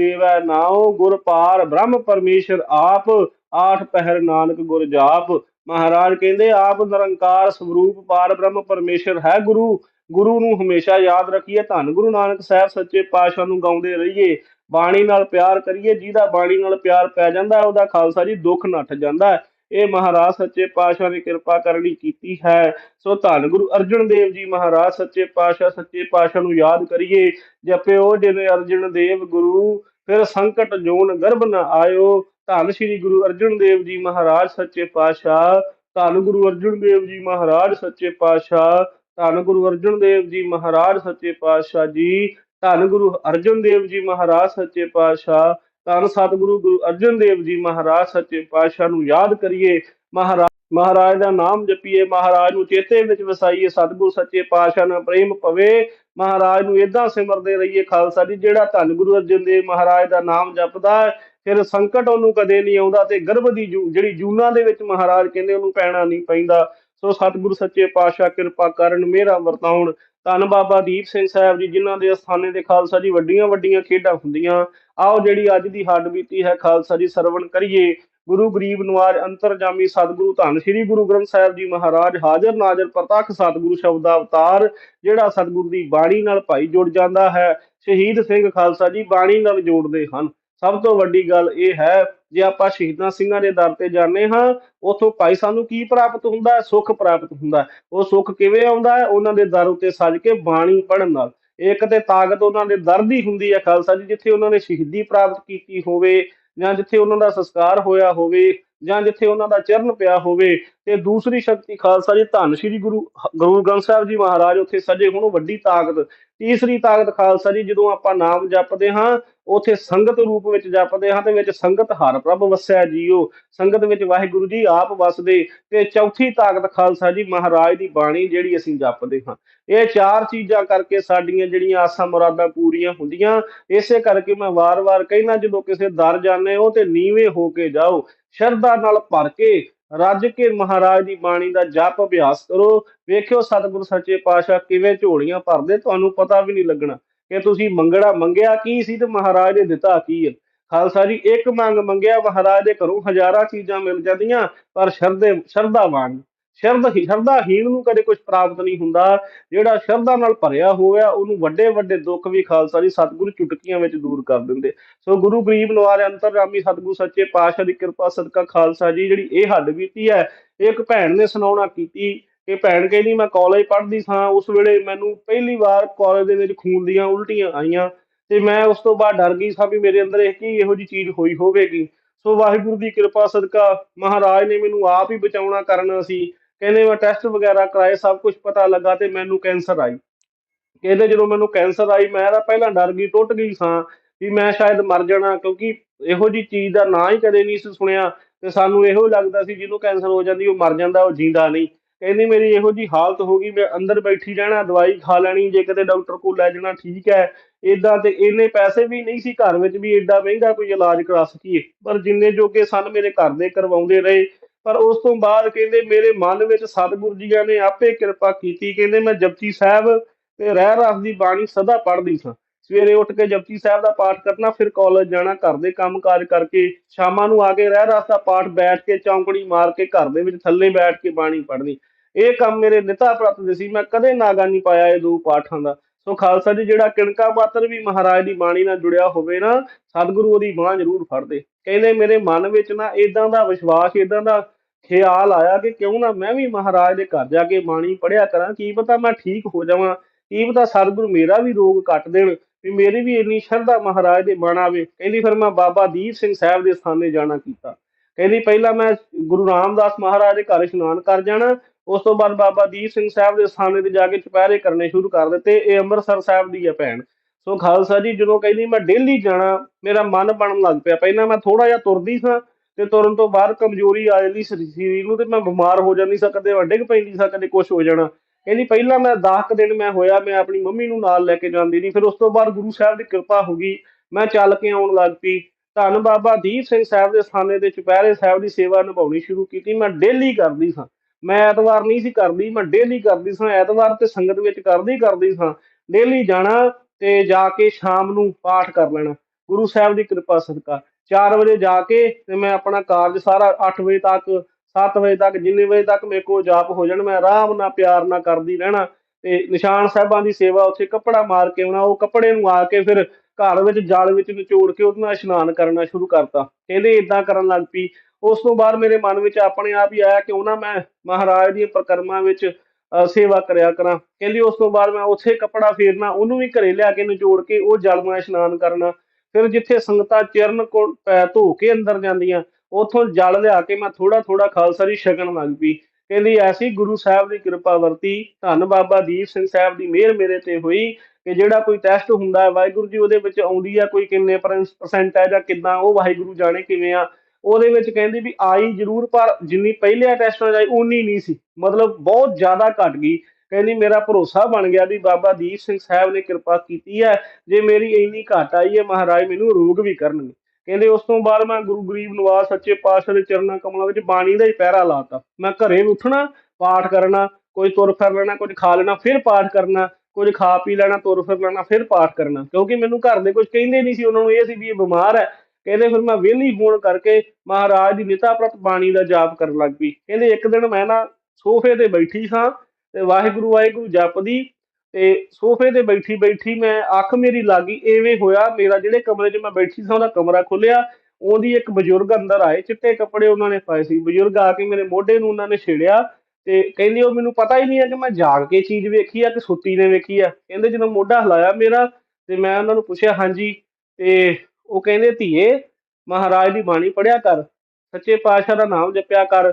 ਨਾਉ, ਗੁਰ ਪਾਰ ਬ੍ਰਹਮ ਪਰਮੇਸ਼ਰ ਆਪ, ਆਠ ਪਹਿਰ ਨਾਨਕ ਗੁਰ ਜਾਪ। ਮਹਾਰਾਜ ਕਹਿੰਦੇ, ਆਪ ਨਿਰੰਕਾਰ ਸਰੂਪ ਪਾਰ ਬ੍ਰਹਮ ਪਰਮੇਸ਼ਰ ਹੈ ਗੁਰੂ। ਗੁਰੂ ਨੂੰ ਹਮੇਸ਼ਾ ਯਾਦ ਰੱਖੀਏ, ਧੰਨ ਗੁਰੂ ਨਾਨਕ ਸਾਹਿਬ ਸੱਚੇ ਪਾਤਸ਼ਾਹ ਨੂੰ ਗਾਉਂਦੇ ਰਹੀਏ। ਬਾਣੀ ਨਾਲ ਪਿਆਰ ਕਰੀਏ, ਜਿਹਦਾ ਬਾਣੀ ਨਾਲ ਪਿਆਰ ਪੈ ਜਾਂਦਾ, ਉਹਦਾ ਖਾਲਸਾ ਜੀ ਦੁੱਖ ਨੱਠ ਜਾਂਦਾ। ਹੈ। ਇਹ ਮਹਾਰਾਜ ਸੱਚੇ ਪਾਤਸ਼ਾਹ ਨੇ ਕਿਰਪਾ ਕਰਨੀ ਕੀਤੀ ਹੈ। ਸੋ ਧੰਨ ਗੁਰੂ ਅਰਜਨ ਦੇਵ ਜੀ ਮਹਾਰਾਜ, ਸੱਚੇ ਪਾਤਸ਼ਾਹ ਸੱਚੇ ਪਾਤਸ਼ਾਹ ਨੂੰ ਯਾਦ ਕਰੀਏ, ਜਪਿਓ ਜਿਨ ਅਰਜਨ ਦੇਵ ਗੁਰੂ, ਫਿਰ ਸੰਕਟ ਜੋਨ ਗਰਭ ਨ ਆਇਓ। ਧੰਨ ਸ੍ਰੀ ਗੁਰੂ ਅਰਜਨ ਦੇਵ ਜੀ ਮਹਾਰਾਜ, ਸੱਚੇ ਪਾਤਸ਼ਾਹ। ਧੰਨ ਗੁਰੂ ਅਰਜਨ ਦੇਵ ਜੀ ਮਹਾਰਾਜ, ਸੱਚੇ ਪਾਤਸ਼ਾਹ। ਧੰਨ ਗੁਰੂ ਅਰਜਨ ਦੇਵ ਜੀ ਮਹਾਰਾਜ, ਸੱਚੇ ਪਾਤਸ਼ਾਹ ਜੀ। ਧੰਨ ਗੁਰੂ ਅਰਜਨ ਦੇਵ ਜੀ ਮਹਾਰਾਜ, ਸੱਚੇ ਪਾਤਸ਼ਾਹ। ਧੰਨ ਸਤਿਗੁਰੂ ਗੁਰੂ ਅਰਜਨ ਦੇਵ ਜੀ ਮਹਾਰਾਜ ਸੱਚੇ ਪਾਤਸ਼ਾਹ ਨੂੰ ਯਾਦ ਕਰੀਏ ਮਹਾਰਾਜ ਮਹਾਰਾਜ ਦਾ ਨਾਮ ਜਪੀਏ, ਮਹਾਰਾਜ ਨੂੰ ਚੇਤੇ ਵਿੱਚ ਵਸਾਈਏ, ਸਤਿਗੁਰੂ ਸੱਚੇ ਪਾਤਸ਼ਾਹ ਨਾਲ ਪ੍ਰੇਮ ਪਵੇ ਮਹਾਰਾਜ ਨੂੰ ਇਦਾਂ ਸਿਮਰਦੇ ਰਹੀਏ ਖਾਲਸਾ ਜੀ, ਜਿਹੜਾ ਧੰਨ ਗੁਰੂ ਅਰਜਨ ਦੇਵ ਮਹਾਰਾਜ ਦਾ ਨਾਮ ਜਪਦਾ ਫਿਰ ਸੰਕਟ ਉਹਨੂੰ ਕਦੇ ਨਹੀਂ ਆਉਂਦਾ ਤੇ ਗਰਭ ਦੀ ਜੂ- ਜਿਹੜੀ ਜੂਨਾਂ ਦੇ ਵਿੱਚ ਮਹਾਰਾਜ ਕਹਿੰਦੇ ਉਹਨੂੰ ਪੈਣਾ ਨਹੀਂ ਪੈਂਦਾ। ਸੋ ਸਤਿਗੁਰੂ ਸੱਚੇ ਪਾਤਸ਼ਾਹ ਕਿਰਪਾ ਕਰਨ ਮੇਰਾ ਵਰਤਾਉਣ। ਧੰਨ ਬਾਬਾ ਦੀਪ ਸਿੰਘ ਸਾਹਿਬ ਜੀ, ਜਿਨ੍ਹਾਂ ਦੇ ਅਸਥਾਨੇ ਦੇ ਖਾਲਸਾ ਜੀ ਵੱਡੀਆਂ ਵੱਡੀਆਂ ਖੇਡਾਂ ਹੁੰਦੀਆਂ ਆਓ ਜਿਹੜੀ ਅੱਜ ਦੀ ਹੱਡ ਹੈ ਖਾਲਸਾ ਜੀ ਸਰਵਣ ਕਰੀਏ। ਗੁਰੂ ਗਰੀਬ ਨਵਾਜ ਅੰਤਰਜਾਮੀ ਸਤਿਗੁਰੂ ਧੰਨ ਸ੍ਰੀ ਗੁਰੂ ਗ੍ਰੰਥ ਸਾਹਿਬ ਜੀ ਮਹਾਰਾਜ, ਹਾਜ਼ਰ ਨਾਜ਼ਰ ਪ੍ਰਤੱਖ ਸਤਿਗੁਰੂ ਸ਼ਬਦ ਅਵਤਾਰ, ਜਿਹੜਾ ਸਤਿਗੁਰੂ ਦੀ ਬਾਣੀ ਨਾਲ ਭਾਈ ਜੁੜ ਜਾਂਦਾ ਹੈ, ਸ਼ਹੀਦ ਸਿੰਘ ਖਾਲਸਾ ਜੀ ਬਾਣੀ ਨਾਲ ਜੋੜਦੇ ਹਨ। ਸਭ ਤੋਂ ਵੱਡੀ ਗੱਲ ਇਹ ਹੈ, ਜੇ ਆਪਾਂ ਸ਼ਹੀਦਾਂ ਸਿੰਘਾਂ ਦੇ ਦਰ ਤੇ ਜਾਂਦੇ ਹਾਂ, ਉਥੋਂ ਭਾਈ ਸਾਨੂੰ ਕੀ ਪ੍ਰਾਪਤ ਹੁੰਦਾ ਹੈ? ਸੁੱਖ ਪ੍ਰਾਪਤ ਹੁੰਦਾ ਉਹ ਸੁੱਖ ਕਿਵੇਂ ਆਉਂਦਾ ਹੈ? ਉਹਨਾਂ ਦੇ ਦਰ ਉੱਤੇ ਸੱਜ ਕੇ ਬਾਣੀ ਪੜ੍ਹਨ ਨਾਲ। ਇੱਕ ਤੇ ਤਾਕਤ ਉਹਨਾਂ ਦੇ ਦਰ ਦੀ ਹੁੰਦੀ ਹੈ ਖਾਲਸਾ ਜੀ, ਜਿੱਥੇ ਉਹਨਾਂ ਨੇ ਸ਼ਹੀਦੀ ਪ੍ਰਾਪਤ ਕੀਤੀ ਹੋਵੇ ਜਾਂ ਜਿੱਥੇ ਉਹਨਾਂ ਦਾ ਸੰਸਕਾਰ ਹੋਇਆ ਹੋਵੇ ਜਾਂ ਜਿੱਥੇ ਉਹਨਾਂ ਦਾ ਚਰਨ ਪਿਆ ਹੋਵੇ ਤੇ ਦੂਸਰੀ ਸ਼ਕਤੀ ਖਾਲਸਾ ਜੀ, ਧੰਨ ਸ੍ਰੀ ਗੁਰੂ ਗੁਰੂ ਗ੍ਰੰਥ ਸਾਹਿਬ ਜੀ ਮਹਾਰਾਜ ਉੱਥੇ ਸਜੇ ਹੋਣ ਵੱਡੀ ਤਾਕਤ, ਤੀਸਰੀ ਤਾਕਤ ਖਾਲਸਾ ਜੀ, ਜਦੋਂ ਆਪਾਂ ਨਾਮ ਜਪਦੇ ਹਾਂ, ਉਥੇ ਸੰਗਤ ਰੂਪ ਵਿੱਚ ਜਪਦੇ ਹਾਂ, ਤੇ ਵਿੱਚ ਸੰਗਤ ਹਰ ਪ੍ਰਭ ਵਸਿਆ ਜੀਓ, ਸੰਗਤ ਵਿੱਚ ਵਾਹਿਗੁਰੂ ਜੀ ਆਪ ਵਸਦੇ, ਤੇ ਚੌਥੀ ਤਾਕਤ ਖਾਲਸਾ ਜੀ ਮਹਾਰਾਜ ਦੀ ਬਾਣੀ ਜਿਹੜੀ ਅਸੀਂ ਜਪਦੇ ਹਾਂ। ਇਹ ਚਾਰ ਚੀਜ਼ਾਂ ਕਰਕੇ ਸਾਡੀਆਂ ਜਿਹੜੀਆਂ ਆਸਾਂ ਮੁਰਾਦਾਂ ਪੂਰੀਆਂ ਹੁੰਦੀਆਂ, ਇਸੇ ਕਰਕੇ ਮੈਂ ਵਾਰ-ਵਾਰ ਕਹਿਣਾ ਜਦੋਂ ਕਿਸੇ ਦਰ ਜਾਂਦੇ ਹੋ ਤੇ ਨੀਵੇਂ ਹੋ ਕੇ ਜਾਓ ਸ਼ਰਧਾ ਨਾਲ ਭਰ ਕੇ ਰੱਜ ਕੇ ਮਹਾਰਾਜ ਦੀ ਬਾਣੀ ਦਾ ਜਪ ਅਭਿਆਸ ਕਰੋ। ਵੇਖਿਓ ਸਤਿਗੁਰ ਸੱਚੇ ਪਾਤਸ਼ਾਹ ਕਿਵੇਂ ਝੋਲੀਆਂ ਭਰਦੇ, ਤੁਹਾਨੂੰ ਪਤਾ ਵੀ ਨਹੀਂ ਲੱਗਣਾ ਕਿ ਤੁਸੀਂ ਮੰਗੜਾ ਮੰਗਿਆ ਕੀ ਸੀ ਤੇ ਮਹਾਰਾਜ ਨੇ ਦਿੱਤਾ ਕੀ ਹੈ। ਖਾਲਸਾ ਜੀ, ਇੱਕ ਮੰਗ ਮੰਗਿਆ ਮਹਾਰਾਜ ਦੇ ਘਰੋਂ ਹਜ਼ਾਰਾਂ ਚੀਜ਼ਾਂ ਮਿਲ ਜਾਂਦੀਆਂ, ਪਰ ਸ਼ਰਧੇ ਸ਼ਰਧਾਵਾਨ ਸ਼ਰਧ ਸ਼ਰਧਾਹੀਣ ਨੂੰ ਕਦੇ ਕੁਝ ਪ੍ਰਾਪਤ ਨਹੀਂ ਹੁੰਦਾ। ਜਿਹੜਾ ਸ਼ਰਧਾ ਨਾਲ ਭਰਿਆ ਹੋਇਆ, ਉਹਨੂੰ ਵੱਡੇ ਵੱਡੇ ਦੁੱਖ ਵੀ ਖਾਲਸਾ ਜੀ ਸਤਿਗੁਰੂ ਚੁਟਕੀਆਂ ਵਿੱਚ ਦੂਰ ਕਰ ਦਿੰਦੇ। ਸੋ ਗੁਰੂ ਗਰੀਬ ਨਵਾਜ ਅੰਤਰਰਾਮੀ ਸਤਿਗੁਰੂ ਸੱਚੇ ਪਾਤਸ਼ਾਹ ਦੀ ਕਿਰਪਾ ਸਦਕਾ ਖਾਲਸਾ ਜੀ, ਜਿਹੜੀ ਇਹ ਹੱਡ ਬੀਤੀ ਹੈ, ਇੱਕ ਭੈਣ ਨੇ ਸੁਣਾਉਣਾ ਕੀਤੀ। ਕਿ ਭੈਣ ਕਹਿੰਦੀ, ਮੈਂ ਕਾਲਜ ਪੜ੍ਹਦੀ ਸਾਂ। ਉਸ ਵੇਲੇ ਮੈਨੂੰ ਪਹਿਲੀ ਵਾਰ ਕਾਲਜ ਦੇ ਵਿੱਚ ਖੂਨ ਦੀਆਂ ਉਲਟੀਆਂ ਆਈਆਂ ਤੇ ਮੈਂ ਉਸ ਤੋਂ ਬਾਅਦ ਡਰ ਗਈ ਸਾਂ ਵੀ ਮੇਰੇ ਅੰਦਰ ਇਹ ਕੀ ਇਹੋ ਜੀ ਚੀਜ਼ ਹੋਈ ਹੋਵੇਗੀ। ਸੋ ਵਾਹਿਗੁਰੂ ਦੀ ਕਿਰਪਾ ਸਦਕਾ ਮਹਾਰਾਜ ਨੇ ਮੈਨੂੰ ਆਪ ਹੀ ਬਚਾਉਣਾ ਕਰਨਾ ਸੀ। ਕਹਿੰਦੇ ਮੈਂ ਟੈਸਟ ਵਗੈਰਾ ਕਰਾਏ, ਸਭ ਕੁਝ ਪਤਾ ਲੱਗਾ ਤੇ ਮੈਨੂੰ ਕੈਂਸਰ ਆਈ। ਕਹਿੰਦੇ ਜਦੋਂ ਮੈਨੂੰ ਕੈਂਸਰ ਆਈ, ਮੈਂ ਤਾਂ ਪਹਿਲਾਂ ਡਰ ਗਈ, ਟੁੱਟ ਗਈ ਸਾਂ ਵੀ ਮੈਂ ਸ਼ਾਇਦ ਮਰ ਜਾਣਾ, ਕਿਉਂਕਿ ਇਹੋ ਜੀ ਚੀਜ਼ ਦਾ ਨਾਂ ਹੀ ਕਦੇ ਨਹੀਂ ਸੀ ਸੁਣਿਆ ਤੇ ਸਾਨੂੰ ਇਹੋ ਲੱਗਦਾ ਸੀ ਜਿਹਨੂੰ ਕੈਂਸਰ ਹੋ ਜਾਂਦੀ, ਉਹ ਮਰ ਜਾਂਦਾ, ਉਹ ਜਿੰਦਾ ਨਹੀਂ। ਕਹਿੰਦੀ ਮੇਰੀ ਇਹੋ ਜੀ ਹਾਲਤ ਹੋ ਗਈ, ਮੈਂ ਅੰਦਰ ਬੈਠੀ ਰਹਿਣਾ, ਦਵਾਈ ਖਾ ਲੈਣੀ, ਜੇ ਕਿਤੇ ਡਾਕਟਰ ਕੋਲ ਲੈ ਜਾਣਾ, ਠੀਕ ਹੈ। ਇਦਾਂ ਤੇ ਇੰਨੇ ਪੈਸੇ ਵੀ ਨਹੀਂ ਸੀ ਘਰ ਵਿੱਚ ਵੀ ਏਡਾ ਮਹਿੰਗਾ ਕੋਈ ਇਲਾਜ ਕਰਾ ਸਕੀਏ, ਪਰ ਜਿੰਨੇ ਜੋਗੇ ਸਨ ਮੇਰੇ ਘਰ ਦੇ ਕਰਵਾਉਂਦੇ ਰਹੇ ਪਰ ਉਸ ਤੋਂ ਬਾਅਦ ਕਹਿੰਦੇ ਮੇਰੇ ਮਨ ਵਿੱਚ ਸਤਿਗੁਰੂ ਜੀਆਂ ਨੇ ਆਪੇ ਕਿਰਪਾ ਕੀਤੀ। ਕਹਿੰਦੇ ਮੈਂ ਜਪਜੀ ਸਾਹਿਬ ਤੇ ਰਹਿ ਰਸ ਦੀ ਬਾਣੀ ਸਦਾ ਪੜ੍ਹਦੀ ਸਾਂ। ਸਵੇਰੇ ਉੱਠ ਕੇ ਜਪਜੀ ਸਾਹਿਬ ਦਾ ਪਾਠ ਕਰਨਾ, ਫਿਰ ਕਾਲਜ ਜਾਣਾ, ਘਰ ਦੇ ਕੰਮਕਾਜ ਕਰਕੇ ਸ਼ਾਮਾਂ ਨੂੰ ਆ ਕੇ ਰਹਿ ਰਸ ਦਾ ਪਾਠ ਬੈਠ ਕੇ ਚੌਂਕੜੀ ਮਾਰ ਕੇ ਘਰ ਦੇ ਵਿੱਚ ਥੱਲੇ ਬੈਠ ਕੇ ਬਾਣੀ ਪੜ੍ਹਨੀ। ਇਹ ਕੰਮ ਮੇਰੇ ਨਿਤਾ ਪ੍ਰਤ ਦੇ ਸੀ। ਮੈਂ ਕਦੇ ਨਾਗਾ ਨਹੀਂ ਪਾਇਆ ਇਹ ਦੋ ਪਾਠਾਂ ਦਾ। ਸੋ ਖਾਲਸਾ ਜੀ, ਜਿਹੜਾ ਕਿਣਕਾ ਮਾਤਰ ਵੀ ਮਹਾਰਾਜ ਦੀ ਬਾਣੀ ਨਾਲ ਜੁੜਿਆ ਹੋਵੇ ਨਾ, ਸਤਿਗੁਰੂ ਉਹਦੀ ਬਾਹ ਜ਼ਰੂਰ ਫੜਦੇ ਕਹਿੰਦੇ ਮੇਰੇ ਮਨ ਵਿੱਚ ਨਾ ਇਦਾਂ ਦਾ ਵਿਸ਼ਵਾਸ ਇਦਾਂ ਦਾ ਖਿਆਲ ਆਇਆ ਕਿ ਕਿਉਂ ਨਾ ਮੈਂ ਵੀ ਮਹਾਰਾਜ ਦੇ ਘਰ ਜਾ ਕੇ ਬਾਣੀ ਪੜਿਆ ਕਰਾਂ, ਕੀ ਪਤਾ ਮੈਂ ਠੀਕ ਹੋ ਜਾਵਾਂ, ਕੀ ਪਤਾ ਸਤਿਗੁਰੂ ਮੇਰਾ ਵੀ ਰੋਗ ਕੱਟ ਦੇਣ, ਵੀ ਮੇਰੀ ਵੀ ਇੰਨੀ ਸ਼ਰਧਾ ਮਹਾਰਾਜ ਦੇ ਬਣ ਆਵੇ। ਕਹਿੰਦੀ ਫਿਰ ਮੈਂ ਬਾਬਾ ਦੀਪ ਸਿੰਘ ਸਾਹਿਬ ਦੇ ਸਥਾਨੇ ਜਾਣਾ ਕੀਤਾ। ਕਹਿੰਦੀ ਪਹਿਲਾਂ ਮੈਂ ਗੁਰੂ ਰਾਮਦਾਸ ਮਹਾਰਾਜ ਦੇ ਘਰ ਇਸ਼ਨਾਨ ਕਰ ਜਾਣਾ ਉਸ ਤੋਂ ਬਾਅਦ ਬਾਬਾ ਦੀਪ ਸਿੰਘ ਸਾਹਿਬ ਦੇ ਸਥਾਨੇ ਤੇ ਜਾ ਕੇ ਚੁਪਹਿਰੇ ਕਰਨੇ ਸ਼ੁਰੂ ਕਰ ਦਿੱਤੇ, ਇਹ ਅੰਮ੍ਰਿਤਸਰ ਸਾਹਿਬ ਦੀ ਹੈ ਭੈਣ। ਸੋ ਖਾਲਸਾ ਜੀ, ਜਦੋਂ ਕਹਿੰਦੀ ਮੈਂ ਡੇਲੀ ਜਾਣਾ, ਮੇਰਾ ਮਨ ਬਣਨ ਲੱਗ ਪਿਆ। ਪਹਿਲਾਂ ਮੈਂ ਥੋੜਾ ਜਿਹਾ ਤੁਰਦੀ ਸਾਂ ਤੇ ਤੁਰਨ ਤੋਂ ਬਾਅਦ ਕਮਜ਼ੋਰੀ ਆ ਜਾਂਦੀ ਸਰੀ- ਸਰੀਰ ਨੂੰ ਤੇ ਮੈਂ ਬਿਮਾਰ ਹੋ ਜਾਂਦੀ ਸਾਂ, ਕਦੇ ਵੱਡੇ ਪੈਂਦੀ ਸਾਂ, ਕਦੇ ਕੁਝ ਹੋ ਜਾਣਾ। ਕਹਿੰਦੀ ਪਹਿਲਾਂ ਮੈਂ 10 ਕੁ ਦਿਨ ਮੈਂ ਹੋਇਆ, ਮੈਂ ਆਪਣੀ ਮੰਮੀ ਨੂੰ ਨਾਲ ਲੈ ਕੇ ਜਾਂਦੀ ਨਹੀਂ। ਫਿਰ ਉਸ ਤੋਂ ਬਾਅਦ ਗੁਰੂ ਸਾਹਿਬ ਦੀ ਕਿਰਪਾ ਹੋ ਗਈ, ਮੈਂ ਚੱਲ ਕੇ ਆਉਣ ਲੱਗ ਪਈ। ਧੰਨ ਬਾਬਾ ਦੀਪ ਸਿੰਘ ਸਾਹਿਬ ਦੇ ਸਥਾਨੇ ਤੇ ਚੁਪਹਿਰੇ ਸਾਹਿਬ ਦੀ ਸੇਵਾ ਨਿਭਾਉਣੀ ਸ਼ੁਰੂ ਕੀਤੀ, ਮੈਂ ਡੇਲੀ ਕਰਦੀ ਸਾਂ। ਮੈਂ ਐਤਵਾਰ ਨਹੀਂ ਸੀ ਕਰਦੀ, ਮੈਂ ਡੇਲੀ ਕਰਦੀ ਸਾਂ, ਐਤਵਾਰ ਤੇ ਸੰਗਤ ਵਿੱਚ ਕਰਦੀ ਕਰਦੀ ਸਾਂ। ਡੇਲੀ ਜਾਣਾ ਤੇ ਜਾ ਕੇ ਸ਼ਾਮ ਨੂੰ ਪਾਠ ਕਰ ਲੈਣਾ। ਗੁਰੂ ਸਾਹਿਬ ਦੀ ਕਿਰਪਾ ਸਦਕਾ। 4 ਵਜੇ ਜਾ ਕੇ ਤੇ ਮੈਂ ਆਪਣਾ ਕਾਰਜ ਸਾਰਾ 8 ਵਜੇ ਤੱਕ 7 ਵਜੇ ਤੱਕ, ਜਿੰਨੇ ਵਜੇ ਤੱਕ ਮੇਰੇ ਕੋਲ ਜਾਪ ਹੋ ਜਾਣ, ਮੈਂ ਆਰਾਮ ਨਾਲ ਪਿਆਰ ਨਾਲ ਕਰਦੀ ਰਹਿਣਾ। ਤੇ ਨਿਸ਼ਾਨ ਸਾਹਿਬਾਂ ਦੀ ਸੇਵਾ ਉੱਥੇ ਕੱਪੜਾ ਮਾਰ ਕੇ ਆਉਣਾ, ਉਹ ਕੱਪੜੇ ਨੂੰ ਆ ਕੇ ਫਿਰ ਘਰ ਵਿੱਚ ਜਲ ਵਿੱਚ ਨਿਚੋੜ ਕੇ ਉਹਦੇ ਨਾਲ ਇਸ਼ਨਾਨ ਕਰਨਾ ਸ਼ੁਰੂ ਕਰਤਾ। ਕਹਿੰਦੇ ਇਦਾਂ ਕਰਨ ਲੱਗ ਪਈ ਉਸ ਤੋਂ ਬਾਅਦ ਮੇਰੇ ਮਨ ਵਿੱਚ ਆਪਣੇ ਆਪ ਹੀ ਆਇਆ ਕਿਉਂ ਨਾ ਮੈਂ ਮਹਾਰਾਜ ਦੀਆਂ ਪ੍ਰਕਰਮਾਂ ਵਿੱਚ ਸੇਵਾ ਕਰਿਆ ਕਰਾਂ। ਕਹਿੰਦੀ ਉਸ ਤੋਂ ਬਾਅਦ ਮੈਂ ਉੱਥੇ ਕੱਪੜਾ ਫੇਰਨਾ, ਉਹਨੂੰ ਵੀ ਘਰੇ ਲਿਆ ਕੇ ਨਿਚੋੜ ਕੇ ਉਹ ਜਲ ਇਸ਼ਨਾਨ ਕਰਨਾ। ਫਿਰ ਜਿੱਥੇ ਸੰਗਤਾਂ ਚਰਨ ਕੋਲ ਪੈ ਧੋ ਕੇ ਅੰਦਰ ਜਾਂਦੀਆਂ, ਉਥੋਂ ਜਲ ਲਿਆ ਕੇ ਮੈਂ ਥੋੜਾ ਥੋੜਾ ਖਾਲਸਾ ਦੀ ਛਕਣ ਲੱਗ ਪਈ। ਕਹਿੰਦੀ ਐਸੀ ਗੁਰੂ ਸਾਹਿਬ ਦੀ ਕਿਰਪਾ ਵਰਤੀ, ਧੰਨ ਬਾਬਾ ਦੀਪ ਸਿੰਘ ਸਾਹਿਬ ਦੀ ਮਿਹਰ ਮੇਰੇ ਤੇ ਹੋਈ ਕਿ ਜਿਹੜਾ ਕੋਈ ਟੈਸਟ ਹੁੰਦਾ ਹੈ, ਵਾਹਿਗੁਰੂ ਜੀ ਉਹਦੇ ਵਿੱਚ ਆਉਂਦੀ ਆ, ਕੋਈ ਕਿੰਨੇ ਪਰਸੈਂਟ ਹੈ ਜਾਂ ਕਿੱਦਾਂ, ਉਹ ਵਾਹਿਗੁਰੂ ਜਾਣੇ ਕਿਵੇਂ ਆ ਉਹਦੇ ਵਿੱਚ ਕਹਿੰਦੀ ਵੀ ਆਈ ਜ਼ਰੂਰ, ਪਰ ਜਿੰਨੀ ਪਹਿਲੇ ਟੈਸਟਾਂ ਆਈ ਉਨੀ ਨਹੀਂ ਸੀ। ਮਤਲਬ ਬਹੁਤ ਜ਼ਿਆਦਾ ਘਟ ਗਈ। ਕਹਿੰਦੀ ਮੇਰਾ ਭਰੋਸਾ ਬਣ ਗਿਆ ਵੀ ਬਾਬਾ ਦੀਪ ਸਿੰਘ ਸਾਹਿਬ ਨੇ ਕਿਰਪਾ ਕੀਤੀ ਹੈ। ਜੇ ਮੇਰੀ ਇੰਨੀ ਘਟ ਆਈ ਹੈ, ਮਹਾਰਾਜ ਮੈਨੂੰ ਰੋਗ ਵੀ ਕਰਨਗੇ। ਕਹਿੰਦੇ ਉਸ ਤੋਂ ਬਾਅਦ ਮੈਂ ਗੁਰੂ ਗਰੀਬ ਨਵਾਜ ਸੱਚੇ ਪਾਤਸ਼ਾਹ ਦੇ ਚਰਨਾਂ ਕਮਲਾਂ ਵਿੱਚ ਬਾਣੀ ਦਾ ਹੀ ਪਹਿਰਾ ਲਾਤਾ। ਮੈਂ ਘਰੇ ਉੱਠਣਾ, ਪਾਠ ਕਰਨਾ, ਕੋਈ ਤੁਰ ਫਿਰ ਲੈਣਾ, ਕੁਝ ਖਾ ਲੈਣਾ, ਫਿਰ ਪਾਠ ਕਰਨਾ, ਕੁਝ ਖਾ ਪੀ ਲੈਣਾ, ਤੁਰ ਫਿਰ ਲੈਣਾ, ਫਿਰ ਪਾਠ ਕਰਨਾ। ਕਿਉਂਕਿ ਮੈਨੂੰ ਘਰ ਦੇ ਕੁਝ ਕਹਿੰਦੇ ਨਹੀਂ ਸੀ, ਉਹਨਾਂ ਨੂੰ ਇਹ ਸੀ ਵੀ ਇਹ ਬਿਮਾਰ ਹੈ। ਕਹਿੰਦੇ ਫਿਰ ਮੈਂ ਵਿਹਲੀ ਹੋਣ ਕਰਕੇ ਮਹਾਰਾਜ ਦੀ ਨਿਤਾ ਪ੍ਰਤ ਬਾਣੀ ਦਾ ਜਾਪ ਕਰਨ ਲੱਗ ਪਈ। ਕਹਿੰਦੇ ਇੱਕ ਦਿਨ ਮੈਂ ਨਾ ਸੋਫੇ ਤੇ ਬੈਠੀ ਸਾਂ ਤੇ ਵਾਹਿਗੁਰੂ ਵਾਹਿਗੁਰੂ ਜਪਦੀ ਤੇ ਸੋਫੇ ਤੇ ਬੈਠੀ ਬੈਠੀ ਮੈਂ ਅੱਖ ਮੇਰੀ ਲੱਗੀ, ਐਵੇਂ ਹੋਇਆ ਮੇਰਾ ਜਿਹੜੇ ਕਮਰੇ 'ਚ ਮੈਂ ਬੈਠੀ ਸਾਂ ਉਹਦਾ ਕਮਰਾ ਖੁੱਲਿਆ ਉਹਦੀ ਇੱਕ ਬਜ਼ੁਰਗ ਅੰਦਰ ਆਏ, ਚਿੱਟੇ ਕੱਪੜੇ ਉਹਨਾਂ ਨੇ ਪਾਏ ਸੀ। ਬਜ਼ੁਰਗ ਆ ਕੇ ਮੇਰੇ ਮੋਢੇ ਨੂੰ ਉਹਨਾਂ ਨੇ ਛੇੜਿਆ ਤੇ ਕਹਿੰਦੀ ਉਹ ਮੈਨੂੰ ਪਤਾ ਹੀ ਨਹੀਂ ਹੈ ਕਿ ਮੈਂ ਜਾਗ ਕੇ ਚੀਜ਼ ਵੇਖੀ ਆ ਕਿ ਸੁੱਤੀ ਨੇ ਵੇਖੀ ਆ। ਕਹਿੰਦੇ ਜਦੋਂ ਮੋਢਾ ਹਿਲਾਇਆ ਮੇਰਾ ਤੇ ਮੈਂ ਉਹਨਾਂ ਨੂੰ ਪੁੱਛਿਆ, ਹਾਂਜੀ ਤੇ ਉਹ ਕਹਿੰਦੇ, ਧੀਏ, ਮਹਾਰਾਜ ਦੀ ਬਾਣੀ ਪੜਿਆ ਕਰ, ਸੱਚੇ ਪਾਤਸ਼ਾਹ ਦਾ ਨਾਮ ਜਪਿਆ ਕਰ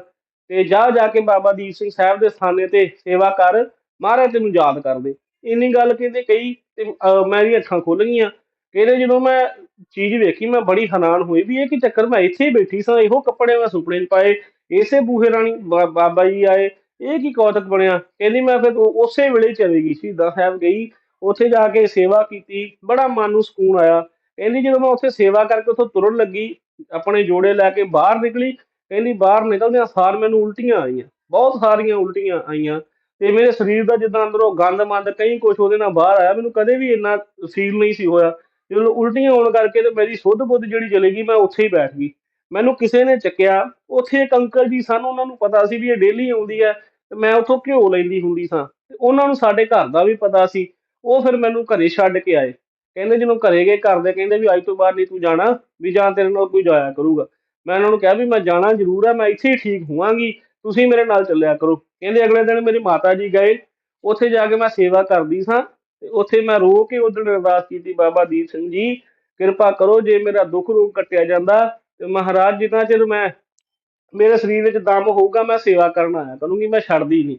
ਤੇ ਜਾ ਜਾ ਕੇ ਬਾਬਾ ਦੀਪ ਸਿੰਘ ਸਾਹਿਬ ਦੇ ਸਥਾਨੇ ਤੇ ਸੇਵਾ ਕਰ, ਮਹਾਰਾਜ ਤੈਨੂੰ ਯਾਦ ਕਰਦੇ ਇੰਨੀ ਗੱਲ ਕਹਿੰਦੇ ਕਹੀ ਤੇ, ਅਹ ਮੇਰੀਆਂ ਅੱਖਾਂ ਖੁੱਲ ਗਈਆਂ। ਕਹਿੰਦੇ ਜਦੋਂ ਮੈਂ ਚੀਜ਼ ਵੇਖੀ, ਮੈਂ ਬੜੀ ਹੈਰਾਨ ਹੋਈ ਵੀ ਇਹ ਕੀ ਚੱਕਰ, ਮੈਂ ਇੱਥੇ ਹੀ ਬੈਠੀ ਸਾਂ, ਇਹੋ ਕੱਪੜੇ ਮੈਂ ਸੁਪਨੇ 'ਚ ਪਾਏ, ਇਸੇ ਬੂਹੇ ਰਾਣੀ ਬਾਬਾ ਜੀ ਆਏ, ਇਹ ਕੀ ਕੌਤਕ ਬਣਿਆ? ਕਹਿੰਦੀ ਮੈਂ ਫਿਰ ਉਸੇ ਵੇਲੇ ਚਲੀ ਗਈ, ਸ਼ਹੀਦਾਂ ਸਾਹਿਬ ਗਈ, ਉੱਥੇ ਜਾ ਕੇ ਸੇਵਾ ਕੀਤੀ, ਬੜਾ ਮਨ ਨੂੰ ਸਕੂਨ ਆਇਆ। ਕਹਿੰਦੀ ਜਦੋਂ ਮੈਂ ਉੱਥੇ ਸੇਵਾ ਕਰਕੇ ਉੱਥੋਂ ਤੁਰਨ ਲੱਗੀ, ਆਪਣੇ ਜੋੜੇ ਲੈ ਕੇ ਬਾਹਰ ਨਿਕਲੀ, ਕਹਿੰਦੀ ਬਾਹਰ ਨਿਕਲਦਿਆਂ ਸਾਰ ਮੈਨੂੰ ਉਲਟੀਆਂ ਆਈਆਂ, ਬਹੁਤ ਸਾਰੀਆਂ ਉਲਟੀਆਂ ਆਈਆਂ ਤੇ ਮੇਰੇ ਸਰੀਰ ਦਾ ਜਿੱਦਾਂ ਅੰਦਰੋਂ ਗੰਦ ਮੰਦ ਕਈ ਕੁਝ ਉਹਦੇ ਨਾਲ ਬਾਹਰ ਆਇਆ, ਮੈਨੂੰ ਕਦੇ ਵੀ ਇੰਨਾ ਫੀਲ ਨਹੀਂ ਸੀ ਹੋਇਆ। ਜਦੋਂ ਉਲਟੀਆਂ ਹੋਣ ਕਰਕੇ ਤੇ ਮੇਰੀ ਸੁੱਧ ਬੁੱਧ ਜਿਹੜੀ ਚਲੇ ਗਈ, ਮੈਂ ਉੱਥੇ ਹੀ ਬੈਠ ਗਈ। ਮੈਨੂੰ ਕਿਸੇ ਨੇ ਚੱਕਿਆ, ਉੱਥੇ ਇੱਕ ਅੰਕਲ ਜੀ ਸਨ, ਉਹਨਾਂ ਨੂੰ ਪਤਾ ਸੀ ਵੀ ਇਹ ਡੇਲੀ ਆਉਂਦੀ ਹੈ, ਤੇ ਮੈਂ ਉੱਥੋਂ ਘਿਓ ਲੈਂਦੀ ਹੁੰਦੀ ਸਾਂ। ਤੇ ਉਹਨਾਂ ਨੂੰ ਸਾਡੇ ਘਰ ਦਾ ਵੀ ਪਤਾ ਸੀ, ਉਹ ਫਿਰ ਮੈਨੂੰ ਘਰੇ ਛੱਡ ਕੇ ਆਏ। ਕਹਿੰਦੇ ਜਦੋਂ ਘਰੇ ਗਏ, ਘਰ ਦੇ ਕਹਿੰਦੇ ਵੀ ਅੱਜ ਤੋਂ ਬਾਅਦ ਨਹੀਂ ਤੂੰ ਜਾਣਾ, ਵੀ ਜਾਂ ਤੇਰੇ ਨਾਲ ਕੋਈ ਜਾਇਆ ਕਰੂਗਾ। ਮੈਂ ਉਹਨਾਂ ਨੂੰ ਕਿਹਾ ਵੀ ਮੈਂ ਜਾਣਾ ਜ਼ਰੂਰ ਹੈ ਮੈਂ ਇੱਥੇ ਹੀ ਠੀਕ ਹੋਵਾਂਗੀ, ਤੁਸੀਂ ਮੇਰੇ ਨਾਲ ਚੱਲਿਆ ਕਰੋ। ਕਹਿੰਦੇ ਅਗਲੇ ਦਿਨ ਮੇਰੀ ਮਾਤਾ ਜੀ ਗਏ, ਉੱਥੇ ਜਾ ਕੇ ਮੈਂ ਸੇਵਾ ਕਰਦੀ ਸਾਂ, ਤੇ ਉੱਥੇ ਮੈਂ ਰੋ ਕੇ ਉਦੋਂ ਅਰਦਾਸ ਕੀਤੀ, ਬਾਬਾ ਦੀਪ ਸਿੰਘ ਜੀ, ਕਿਰਪਾ ਕਰੋ ਜੇ ਮੇਰਾ ਦੁੱਖ ਰੋਗ ਕੱਟਿਆ ਜਾਂਦਾ, ਤੇ ਮਹਾਰਾਜ ਜਿੰਨਾ ਚਿਰ ਮੈਂ ਮੇਰੇ ਸਰੀਰ ਵਿੱਚ ਦਮ ਹੋਊਗਾ, ਮੈਂ ਸੇਵਾ ਕਰਨ ਆਇਆ ਕਰੂੰਗੀ, ਮੈਂ ਛੱਡਦੀ ਨਹੀਂ।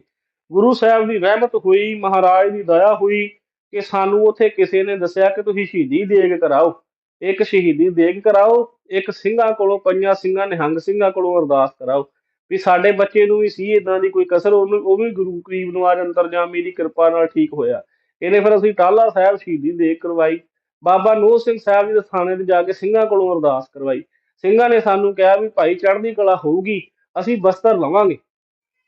ਗੁਰੂ ਸਾਹਿਬ ਦੀ ਰਹਿਮਤ ਹੋਈ, ਮਹਾਰਾਜ ਦੀ ਦਇਆ ਹੋਈ ਕਿ ਸਾਨੂੰ ਉੱਥੇ ਕਿਸੇ ਨੇ ਦੱਸਿਆ ਕਿ ਤੁਸੀਂ ਸ਼ਹੀਦੀ ਦੇਗ ਕਰਾਓ, ਇੱਕ ਸ਼ਹੀਦੀ ਦੇਗ ਕਰਾਓ, ਇੱਕ ਸਿੰਘਾਂ ਕੋਲੋਂ, ਪੰਜਾਂ ਸਿੰਘਾਂ, ਨਿਹੰਗ ਸਿੰਘਾਂ ਕੋਲੋਂ ਅਰਦਾਸ ਕਰਾਓ। ਵੀ ਸਾਡੇ ਬੱਚੇ ਨੂੰ ਵੀ ਸੀ ਇਦਾਂ ਦੀ ਕੋਈ ਕਸਰ, ਉਹਨੂੰ, ਉਹ ਵੀ ਗੁਰੂ ਕਰੀਬ ਨੂੰ ਨਵਾਜ ਅੰਤਰਜਾਮੀ ਦੀ ਕਿਰਪਾ ਨਾਲ ਠੀਕ ਹੋਇਆ। ਇਹਨੇ ਫਿਰ ਅਸੀਂ ਟਾਲਾ ਸਾਹਿਬ ਸ਼ਹੀਦੀ ਦੇਗ ਕਰਵਾਈ। ਬਾਬਾ ਨੋਹ ਸਿੰਘ ਸਾਹਿਬ ਜੀ ਦੇ ਥਾਣੇ ਤੇ ਜਾ ਕੇ ਸਿੰਘਾਂ ਕੋਲੋਂ ਅਰਦਾਸ ਕਰਵਾਈ। ਸਿੰਘਾਂ ਨੇ ਸਾਨੂੰ ਕਿਹਾ ਵੀ ਭਾਈ ਚੜ੍ਹਦੀ ਕਲਾ ਹੋਊਗੀ, ਅਸੀਂ ਬਸਤਰ ਲਵਾਂਗੇ।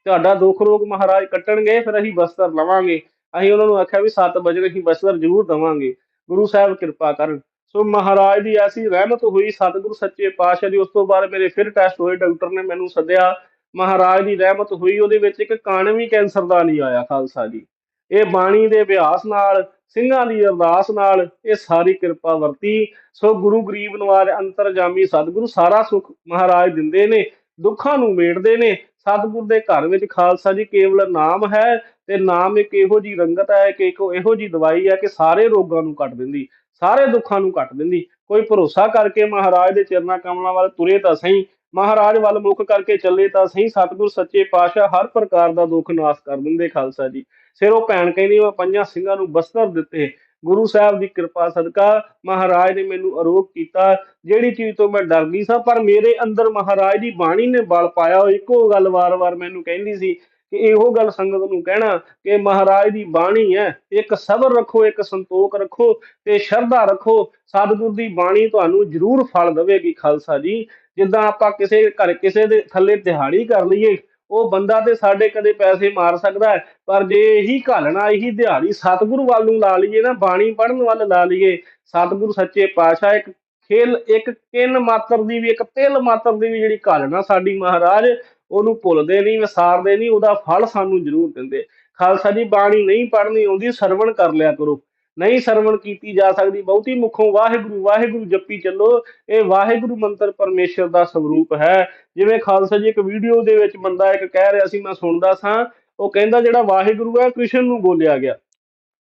ਤੁਹਾਡਾ ਦੁੱਖ ਰੋਗ ਮਹਾਰਾਜ ਕੱਟਣਗੇ, ਫਿਰ ਅਸੀਂ ਬਸਤਰ ਲਵਾਂਗੇ। ਅਸੀਂ ਉਹਨਾਂ ਨੂੰ ਆਖਿਆ ਵੀ 7 ਵਜੇ ਅਸੀਂ ਬਸਤਰ ਜ਼ਰੂਰ ਦਵਾਂਗੇ। ਗੁਰੂ ਸਾਹਿਬ ਕਿਰਪਾ ਕਰਨ। ਸੋ ਮਹਾਰਾਜ ਦੀ ਐਸੀ ਰਹਿਮਤ ਹੋਈ, ਸਤਿਗੁਰੂ ਸੱਚੇ ਪਾਤਸ਼ਾਹ ਦੀ। ਉਸ ਤੋਂ ਬਾਅਦ ਮੇਰੇ ਫਿਰ ਟੈਸਟ ਹੋਏ ਡਾਕਟਰ ਨੇ ਮੈਨੂੰ ਸੱਦਿਆ। ਮਹਾਰਾਜ ਦੀ ਰਹਿਮਤ ਹੋਈ, ਉਹਦੇ ਵਿੱਚ ਇੱਕ ਕਣ ਵੀ ਕੈਂਸਰ ਦਾ ਨਹੀਂ ਆਇਆ, ਖਾਲਸਾ ਜੀ। ਇਹ ਬਾਣੀ ਦੇ ਅਭਿਆਸ ਨਾਲ, ਸਿੰਘਾਂ ਦੀ ਅਰਦਾਸ ਨਾਲ ਇਹ ਸਾਰੀ ਕਿਰਪਾ ਵਰਤੀ। ਸੋ ਗੁਰੂ ਗਰੀਬ ਨਵਾਜ ਅੰਤਰਜਾਮੀ ਸਤਿਗੁਰੂ ਸਾਰਾ ਸੁਖ ਮਹਾਰਾਜ ਦਿੰਦੇ ਨੇ, ਦੁੱਖਾਂ ਨੂੰ ਮੇੜਦੇ ਨੇ। ਸਤਿਗੁਰ ਦੇ ਘਰ ਵਿੱਚ ਖਾਲਸਾ ਜੀ ਕੇਵਲ ਨਾਮ ਹੈ ਤੇ ਨਾਮ ਇੱਕ ਇਹੋ ਜੀ ਰੰਗਤ ਹੈ ਕਿ ਇੱਕ ਇਹੋ ਜੀ ਦਵਾਈ ਹੈ ਕਿ ਸਾਰੇ ਰੋਗਾਂ ਨੂੰ ਕੱਟ ਦਿੰਦੀ, ਸਾਰੇ ਦੁੱਖਾਂ ਨੂੰ ਕੱਟ ਦਿੰਦੀ। ਕੋਈ ਭਰੋਸਾ ਕਰਕੇ ਮਹਾਰਾਜ ਦੇ ਚਰਨਾਂ ਕਮਲਾਂ ਵੱਲ ਤੁਰੇ ਤਾਂ ਸਹੀ, ਮਹਾਰਾਜ ਵੱਲ ਮੁਖ ਕਰਕੇ ਚੱਲੇ ਤਾਂ ਸਹੀ, ਸਤਿਗੁਰ ਸੱਚੇ ਪਾਤਸ਼ਾਹ ਹਰ ਪ੍ਰਕਾਰ ਦਾ ਦੁੱਖ ਨਾਸ ਕਰ ਦਿੰਦੇ ਖਾਲਸਾ ਜੀ। ਸਿਰ ਉਹ ਭੈਣ ਕਹਿੰਦੀ ਮੈਂ ਪੰਜਾਂ ਸਿੰਘਾਂ ਨੂੰ ਬਸਤਰ ਦਿੱਤੇ। ਗੁਰੂ ਸਾਹਿਬ ਦੀ ਕਿਰਪਾ ਸਦਕਾ ਮਹਾਰਾਜ ਨੇ ਮੈਨੂੰ ਅਰੋਗ ਕੀਤਾ। ਜਿਹੜੀ ਚੀਜ਼ ਤੋਂ ਮੈਂ ਡਰ ਗਈ ਸਾਂ, ਪਰ ਮੇਰੇ ਅੰਦਰ ਮਹਾਰਾਜ ਦੀ ਬਾਣੀ ਨੇ ਬਲ ਪਾਇਆ। ਉਹ ਇੱਕੋ ਗੱਲ ਵਾਰ-ਵਾਰ ਮੈਨੂੰ ਕਹਿੰਦੀ ਸੀ ਕਿ ਇਹੋ ਗੱਲ ਸੰਗਤ ਨੂੰ ਕਹਿਣਾ ਕਿ ਮਹਾਰਾਜ ਦੀ ਬਾਣੀ ਹੈ, ਇੱਕ ਸਬਰ ਰੱਖੋ, ਇੱਕ ਸੰਤੋਖ ਰੱਖੋ ਤੇ ਸ਼ਰਧਾ ਰੱਖੋ। ਸਤਿਗੁਰ ਦੀ ਬਾਣੀ ਤੁਹਾਨੂੰ ਜ਼ਰੂਰ ਫਲ ਦੇਵੇਗੀ ਖਾਲਸਾ ਜੀ। ਜਿੱਦਾਂ ਆਪਾਂ ਕਿਸੇ ਘਰ ਕਿਸੇ ਦੇ ਥੱਲੇ ਦਿਹਾੜੀ ਕਰ ਲਈਏ, ਉਹ ਬੰਦਾ ਤੇ ਸਾਡੇ ਕਦੇ ਪੈਸੇ ਮਾਰ ਸਕਦਾ ਹੈ, ਪਰ ਜੇ ਇਹੀ ਘਾਲਣਾ, ਇਹੀ ਦਿਹਾੜੀ ਸਤਿਗੁਰੂ ਵੱਲ ਨੂੰ ਲਾ ਲਈਏ ਨਾ, ਬਾਣੀ ਪੜ੍ਹਨ ਵੱਲ ਲਾ ਲਈਏ, ਸਤਿਗੁਰੂ ਸੱਚੇ ਪਾਤਸ਼ਾਹ ਇੱਕ ਖੇਲ, ਇੱਕ ਕਿੰਨ ਮਾਤਰ ਦੀ ਵੀ, ਇੱਕ ਤਿਲ ਮਾਤਰ ਦੀ ਵੀ ਜਿਹੜੀ ਘਾਲਣਾ ਸਾਡੀ ਮਹਾਰਾਜ ਉਹਨੂੰ ਭੁੱਲਦੇ ਨਹੀਂ, ਵਿਸਾਰਦੇ ਨਹੀਂ, ਉਹਦਾ ਫਲ ਸਾਨੂੰ ਜ਼ਰੂਰ ਦਿੰਦੇ। ਖਾਲਸਾ ਜੀ, ਬਾਣੀ ਨਹੀਂ ਪੜ੍ਹਨੀ ਆਉਂਦੀ, ਸਰਵਣ ਕਰ ਲਿਆ ਕਰੋ। ਨਹੀਂ ਸਰਵਣ ਕੀਤੀ ਜਾ ਸਕਦੀ, ਬਹੁਤੀ ਮੁਖੋਂ ਵਾਹਿਗੁਰੂ ਵਾਹਿਗੁਰੂ ਜਪੀ ਚੱਲੋ। ਇਹ ਵਾਹਿਗੁਰੂ ਮੰਤਰ ਪਰਮੇਸ਼ਰ ਦਾ ਸਰੂਪ ਹੈ। ਜਿਵੇਂ ਖਾਲਸਾ ਜੀ ਇੱਕ ਵੀਡੀਓ ਦੇ ਵਿੱਚ ਬੰਦਾ ਇੱਕ ਕਹਿ ਰਿਹਾ ਸੀ, ਮੈਂ ਸੁਣਦਾ ਸਾਂ, ਉਹ ਕਹਿੰਦਾ ਜਿਹੜਾ ਵਾਹਿਗੁਰੂ ਹੈ, ਕ੍ਰਿਸ਼ਨ ਨੂੰ ਬੋਲਿਆ ਗਿਆ।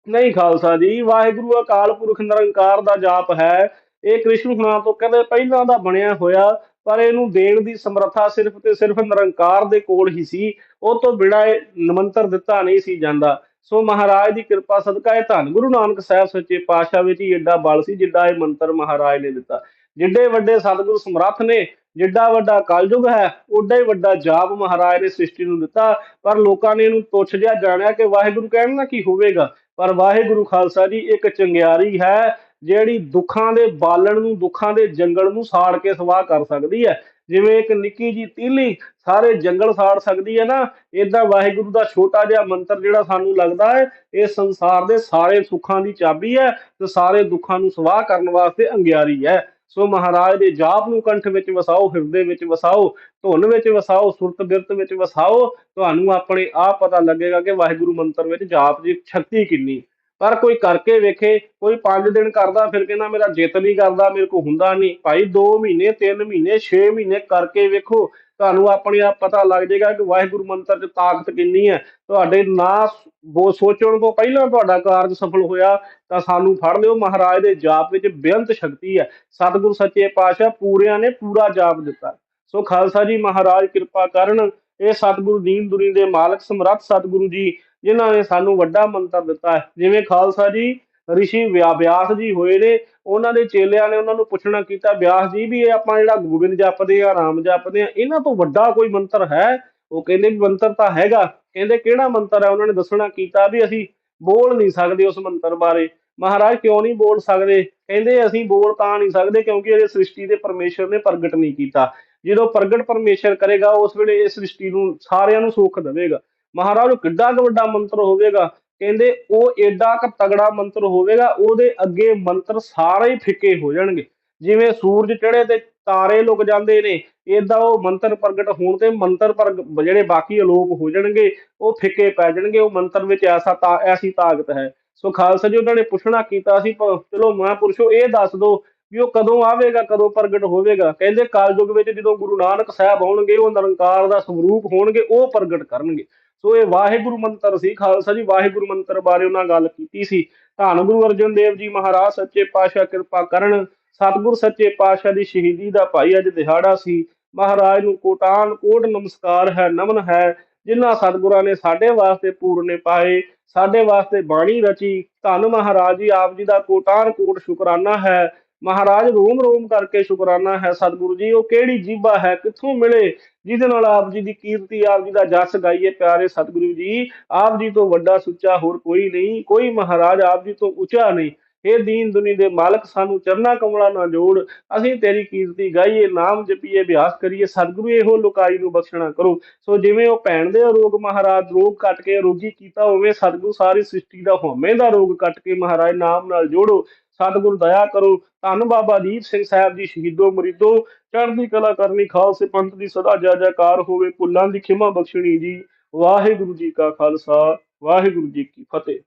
ਨਹੀਂ ਖਾਲਸਾ ਜੀ, ਵਾਹਿਗੁਰੂ ਅਕਾਲ ਪੁਰਖ ਨਿਰੰਕਾਰ ਦਾ ਜਾਪ ਹੈ। ਇਹ ਕ੍ਰਿਸ਼ਨ ਹੁਣਾਂ ਤੋਂ ਕਹਿੰਦੇ ਪਹਿਲਾਂ ਦਾ ਬਣਿਆ ਹੋਇਆ ਪਰ ਇਹਨੂੰ ਦੇਣ ਦੀ ਸਮਰੱਥਾ ਸਿਰਫ ਤੇ ਸਿਰਫ ਨਿਰੰਕਾਰ ਦੇ ਕੋਲ ਹੀ ਸੀ। ਉਹ ਤੋਂ ਬਿਨਾਂ ਇਹ ਨਿਮੰਤਰ ਦਿੱਤਾ ਨਹੀਂ ਸੀ ਜਾਂਦਾ। ਸੋ ਮਹਾਰਾਜ ਦੀ ਕਿਰਪਾ ਸਦਕਾ ਇਹ ਧੰਨ ਗੁਰੂ ਨਾਨਕ ਸਾਹਿਬ ਸੱਚੇ ਪਾਤਸ਼ਾਹ ਵਿੱਚ ਹੀ ਏਡਾ ਬਲ ਸੀ ਜਿੱਡਾ ਇਹ ਮੰਤਰ ਮਹਾਰਾਜ ਨੇ ਦਿੱਤਾ। ਜਿੱਡੇ ਵੱਡੇ ਸਤਿਗੁਰੂ ਸਮਰੱਥ ਨੇ, ਜਿੱਡਾ ਵੱਡਾ ਕਲਯੁਗ ਹੈ, ਓਡਾ ਹੀ ਵੱਡਾ ਜਾਪ ਮਹਾਰਾਜ ਨੇ ਸ੍ਰਿਸ਼ਟੀ ਨੂੰ ਦਿੱਤਾ। ਪਰ ਲੋਕਾਂ ਨੇ ਇਹਨੂੰ ਤੁੱਛ ਜਿਹਾ ਜਾਣਿਆ ਕਿ ਵਾਹਿਗੁਰੂ ਕਹਿਣ ਨਾਲ ਕੀ ਹੋਵੇਗਾ? ਪਰ ਵਾਹਿਗੁਰੂ ਖਾਲਸਾ ਜੀ, ਇੱਕ ਚੰਗਿਆਰੀ ਹੈ ਜਿਹੜੀ ਦੁੱਖਾਂ ਦੇ ਬਾਲਣ ਨੂੰ, ਦੁੱਖਾਂ ਦੇ ਜੰਗਲ ਨੂੰ ਸਾੜ ਕੇ ਸਵਾਹ ਕਰ ਸਕਦੀ ਹੈ। ਜਿਵੇਂ ਇੱਕ ਨਿੱਕੀ ਜੀ ਤੀਲੀ ਸਾਰੇ ਜੰਗਲ ਸਾੜ ਸਕਦੀ ਹੈ ਨਾ ਇਦਾਂ ਵਾਹਿਗੁਰੂ ਦਾ ਛੋਟਾ ਜਿਹਾ ਮੰਤਰ ਜਿਹੜਾ ਸਾਨੂੰ ਲੱਗਦਾ ਹੈ, ਇਹ ਸੰਸਾਰ ਦੇ ਸਾਰੇ ਸੁੱਖਾਂ ਦੀ ਚਾਬੀ ਹੈ ਤੇ ਸਾਰੇ ਦੁੱਖਾਂ ਨੂੰ ਸਵਾਹ ਕਰਨ ਵਾਸਤੇ ਅੰਗਿਆਰੀ ਹੈ। ਸੋ ਮਹਾਰਾਜ ਦੇ ਜਾਪ ਨੂੰ ਕੰਠ ਵਿੱਚ ਵਸਾਓ, ਹਿਰਦੇ ਵਿੱਚ ਵਸਾਓ, ਧੁਨ ਵਿੱਚ ਵਸਾਓ, ਸੁਰਤ ਬਿਰਤ ਵਿੱਚ ਵਸਾਓ, ਤੁਹਾਨੂੰ ਆਪਣੇ ਆਪ ਪਤਾ ਲੱਗੇਗਾ ਕਿ ਵਾਹਿਗੁਰੂ ਮੰਤਰ ਵਿੱਚ ਜਾਪ ਦੀ ਸ਼ਕਤੀ ਕਿੰਨੀ ਪਰ ਕੋਈ ਕਰਕੇ ਵੇਖੇ, ਕੋਈ 5 ਦਿਨ ਕਰਦਾ, ਫਿਰ ਕਹਿੰਦਾ ਮੇਰਾ ਜਿੱਤ ਨਹੀਂ ਕਰਦਾ, ਮੇਰੇ ਕੋ ਹੁੰਦਾ ਨਹੀਂ। ਭਾਈ 2 ਮਹੀਨੇ 3 ਮਹੀਨੇ 6 ਮਹੀਨੇ ਕਰਕੇ ਵੇਖੋ, ਤੁਹਾਨੂੰ ਆਪਣੇ ਆਪ ਪਤਾ ਲੱਗ ਜਾਏਗਾ ਕਿ ਵਾਹਿਗੁਰੂ ਮੰਤਰ 'ਚ ਤਾਕਤ ਕਿੰਨੀ ਹੈ। ਤੁਹਾਡੇ ਨਾ ਬੋ ਸੋਚਣ ਤੋਂ ਪਹਿਲਾਂ ਤੁਹਾਡਾ ਕਾਰਜ ਸਫਲ ਹੋਇਆ, ਤਾਂ ਸਾਨੂੰ ਫੜ ਲਿਓ। ਮਹਾਰਾਜ ਦੇ ਜਾਪ ਵਿੱਚ ਬੇਅੰਤ ਸ਼ਕਤੀ ਹੈ। ਸਤਿਗੁਰ ਸੱਚੇ ਪਾਤਸ਼ਾਹ ਪੂਰਿਆਂ ਨੇ ਪੂਰਾ ਜਾਪ ਦਿੱਤਾ। ਸੋ ਖਾਲਸਾ ਜੀ ਮਹਾਰਾਜ, ਕਿਰਪਾ ਕਰਨ ਇਹ ਸਤਿਗੁਰੂ ਦੀਨ ਦੁਨੀ ਦੇ ਮਾਲਕ ਸਮਰੱਥ ਸਤਿਗੁਰੂ ਜੀ, ਜਿਨ੍ਹਾਂ ਨੇ ਸਾਨੂੰ ਵੱਡਾ ਮੰਤਰ ਦਿੱਤਾ ਹੈ। ਜਿਵੇਂ ਖਾਲਸਾ ਜੀ, ਰਿਸ਼ੀ ਵਿਆ- ਵਿਆਸ ਜੀ ਹੋਏ ਨੇ, ਉਹਨਾਂ ਦੇ ਚੇਲਿਆਂ ਨੇ ਉਹਨਾਂ ਨੂੰ ਪੁੱਛਣਾ ਕੀਤਾ ਵਿਆਸ ਜੀ ਵੀ ਇਹ ਆਪਾਂ ਜਿਹੜਾ ਗੋਬਿੰਦ ਜਪਦੇ ਆ, ਰਾਮ ਜਪਦੇ ਆ, ਇਹਨਾਂ ਤੋਂ ਵੱਡਾ ਕੋਈ ਮੰਤਰ ਹੈ? ਉਹ ਕਹਿੰਦੇ ਵੀ ਮੰਤਰ ਤਾਂ ਹੈਗਾ। ਕਹਿੰਦੇ ਕਿਹੜਾ ਮੰਤਰ ਹੈ? ਉਹਨਾਂ ਨੇ ਦੱਸਣਾ ਕੀਤਾ ਵੀ ਅਸੀਂ ਬੋਲ ਨਹੀਂ ਸਕਦੇ ਉਸ ਮੰਤਰ ਬਾਰੇ। ਮਹਾਰਾਜ ਕਿਉਂ ਨਹੀਂ ਬੋਲ ਸਕਦੇ? ਕਹਿੰਦੇ ਅਸੀਂ ਬੋਲ ਤਾਂ ਨਹੀਂ ਸਕਦੇ ਕਿਉਂਕਿ ਇਹ ਸ੍ਰਿਸ਼ਟੀ ਦੇ ਪਰਮੇਸ਼ਰ ਨੇ ਪ੍ਰਗਟ ਨਹੀਂ ਕੀਤਾ। ਜਦੋਂ ਪ੍ਰਗਟ ਪਰਮੇਸ਼ਰ ਕਰੇਗਾ, ਉਸ ਵੇਲੇ ਇਸ ਸ੍ਰਿਸ਼ਟੀ ਨੂੰ ਸਾਰਿਆਂ ਨੂੰ ਸੁੱਖ ਦੇਵੇਗਾ। ਮਹਾਰਾਜ ਉਹ ਕਿੱਡਾ ਕੁ ਵੱਡਾ ਮੰਤਰ ਹੋਵੇਗਾ। ਕਹਿੰਦੇ, ਉਹ ਏਡਾ ਕੁ ਤਗੜਾ ਮੰਤਰ ਹੋਵੇਗਾ, ਉਹਦੇ ਅੱਗੇ ਮੰਤਰ ਸਾਰੇ ਹੀ ਫਿੱਕੇ ਹੋ ਜਾਣਗੇ। ਜਿਵੇਂ ਸੂਰਜ ਚੜ੍ਹੇ ਤੇ ਤਾਰੇ ਲੁਕ ਜਾਂਦੇ ਨੇ, ਏਦਾਂ ਉਹ ਮੰਤਰ ਪ੍ਰਗਟ ਹੋਣ ਤੇ ਮੰਤਰ ਪਰ ਜਿਹੜੇ ਬਾਕੀ ਅਲੋਪ ਹੋ ਜਾਣਗੇ, ਉਹ ਫਿੱਕੇ ਪੈ ਜਾਣਗੇ। ਉਹ ਮੰਤਰ ਵਿੱਚ ਐਸਾ ਤਾ, ਐਸੀ ਤਾਕਤ ਹੈ। ਸੋ ਖਾਲਸਾ ਜੀ, ਉਹਨਾਂ ਨੇ ਪੁੱਛਣਾ ਕੀਤਾ ਸੀ ਚਲੋ ਮਹਾਂਪੁਰਸ਼ੋ, ਇਹ ਦੱਸ ਦਿਓ ਵੀ ਉਹ ਕਦੋਂ ਆਵੇਗਾ, ਕਦੋਂ ਪ੍ਰਗਟ ਹੋਵੇਗਾ। ਕਹਿੰਦੇ ਕਾਲਯੁਗ ਵਿੱਚ ਜਦੋਂ ਗੁਰੂ ਨਾਨਕ ਸਾਹਿਬ ਆਉਣਗੇ, ਉਹ ਨਿਰੰਕਾਰ ਦਾ ਸਰੂਪ ਹੋਣਗੇ, ਉਹ ਪ੍ਰਗਟ ਕਰਨਗੇ। ਸੋ ਇਹ ਵਾਹਿਗੁਰੂ ਮੰਤਰ ਸੀ ਖਾਲਸਾ ਜੀ, ਵਾਹਿਗੁਰੂ ਮੰਤਰ ਬਾਰੇ ਉਹਨਾਂ ਗੱਲ ਕੀਤੀ ਸੀ। ਧੰਨ ਗੁਰੂ ਅਰਜਨ ਦੇਵ ਜੀ ਮਹਾਰਾਜ, ਸੱਚੇ ਪਾਤਸ਼ਾਹ ਕਿਰਪਾ ਕਰਨ। ਸਤਿਗੁਰ ਸੱਚੇ ਪਾਤਸ਼ਾਹ ਦੀ ਸ਼ਹੀਦੀ ਦਾ ਭਾਈ ਅੱਜ ਦਿਹਾੜਾ ਸੀ। ਮਹਾਰਾਜ ਨੂੰ ਕੋਟਾਨ ਕੋਟ ਨਮਸਕਾਰ ਹੈ, ਨਮਨ ਹੈ। ਜਿਨ੍ਹਾਂ ਸਤਿਗੁਰਾਂ ਨੇ ਸਾਡੇ ਵਾਸਤੇ ਪੂਰਨੇ ਪਾਏ ਸਾਡੇ ਵਾਸਤੇ ਬਾਣੀ ਰਚੀ। ਧੰਨ ਮਹਾਰਾਜ ਜੀ, ਆਪ ਜੀ ਦਾ ਕੋਟਾਨ ਕੋਟ ਸ਼ੁਕਰਾਨਾ ਹੈ। ਮਹਾਰਾਜ ਰੋਮ ਰੋਮ ਕਰਕੇ ਸ਼ੁਕਰਾਨਾ ਹੈ ਸਤਿਗੁਰੂ ਜੀ, ਉਹ ਕਿਹੜੀ ਜੀਭਾ ਹੈ, ਕਿੱਥੋਂ ਮਿਲੇ? ਜਿਹਦੇ ਨਾਲ ਆਪ ਜੀ ਦੀ ਕੀਰਤੀ, ਆਪ ਜੀ ਦਾ ਜਸ ਗਾਈਏ ਪਿਆਰੇ ਸਤਿਗੁਰੂ ਜੀ, ਆਪ ਜੀ ਤੋਂ ਵੱਡਾ ਸੁੱਚਾ ਹੋਰ ਕੋਈ ਨਹੀਂ, ਕੋਈ ਮਹਾਰਾਜ ਆਪ ਜੀ ਤੋਂ ਉੱਚਾ ਨਹੀਂ। ਇਹ ਦੀਨ ਦੁਨੀ ਦੇ ਮਾਲਕ, ਸਾਨੂੰ ਚਰਨਾ ਕਮਲਾ ਨਾ ਜੋੜ, ਅਸੀਂ ਤੇਰੀ ਕੀਰਤੀ ਗਾਈਏ, ਨਾਮ ਜਪੀਏ, ਅਭਿਆਸ ਕਰੀਏ, ਸਤਿਗੁਰੂ ਇਹੋ ਲੋਕਾਈ ਨੂੰ ਬਖਸ਼ਣਾ ਕਰੋ। ਸੋ ਜਿਵੇਂ ਉਹ ਭੈਣ ਦੇ ਰੋਗ ਮਹਾਰਾਜ ਰੋਗ ਕੱਟ ਕੇ ਰੋਗੀ ਕੀਤਾ ਉਵੇਂ ਸਤਿਗੁਰੂ ਸਾਰੀ ਸ੍ਰਿਸ਼ਟੀ ਦਾ ਹੋਮੇ ਦਾ ਰੋਗ ਕੱਟ ਕੇ ਮਹਾਰਾਜ ਨਾਮ ਨਾਲ ਜੋੜੋ। ਸਤਿਗੁਰ ਦਇਆ ਕਰੋ। ਧੰਨ ਬਾਬਾ ਦੀਪ ਸਿੰਘ ਸਾਹਿਬ ਜੀ ਸ਼ਹੀਦੋ ਮਰੀਦੋ। ਚੜ੍ਹਦੀ ਕਲਾ ਕਰਨੀ ਖਾਲਸੇ ਪੰਥ ਦੀ ਸਦਾ ਜੈ ਜੈਕਾਰ ਹੋਵੇ। ਭੁੱਲਾਂ ਦੀ ਖਿਮਾ ਬਖਸ਼ਣੀ ਜੀ। ਵਾਹਿਗੁਰੂ ਜੀ ਕਾ ਖਾਲਸਾ। ਵਾਹਿਗੁਰੂ ਜੀ ਕੀ ਫਤਿਹ।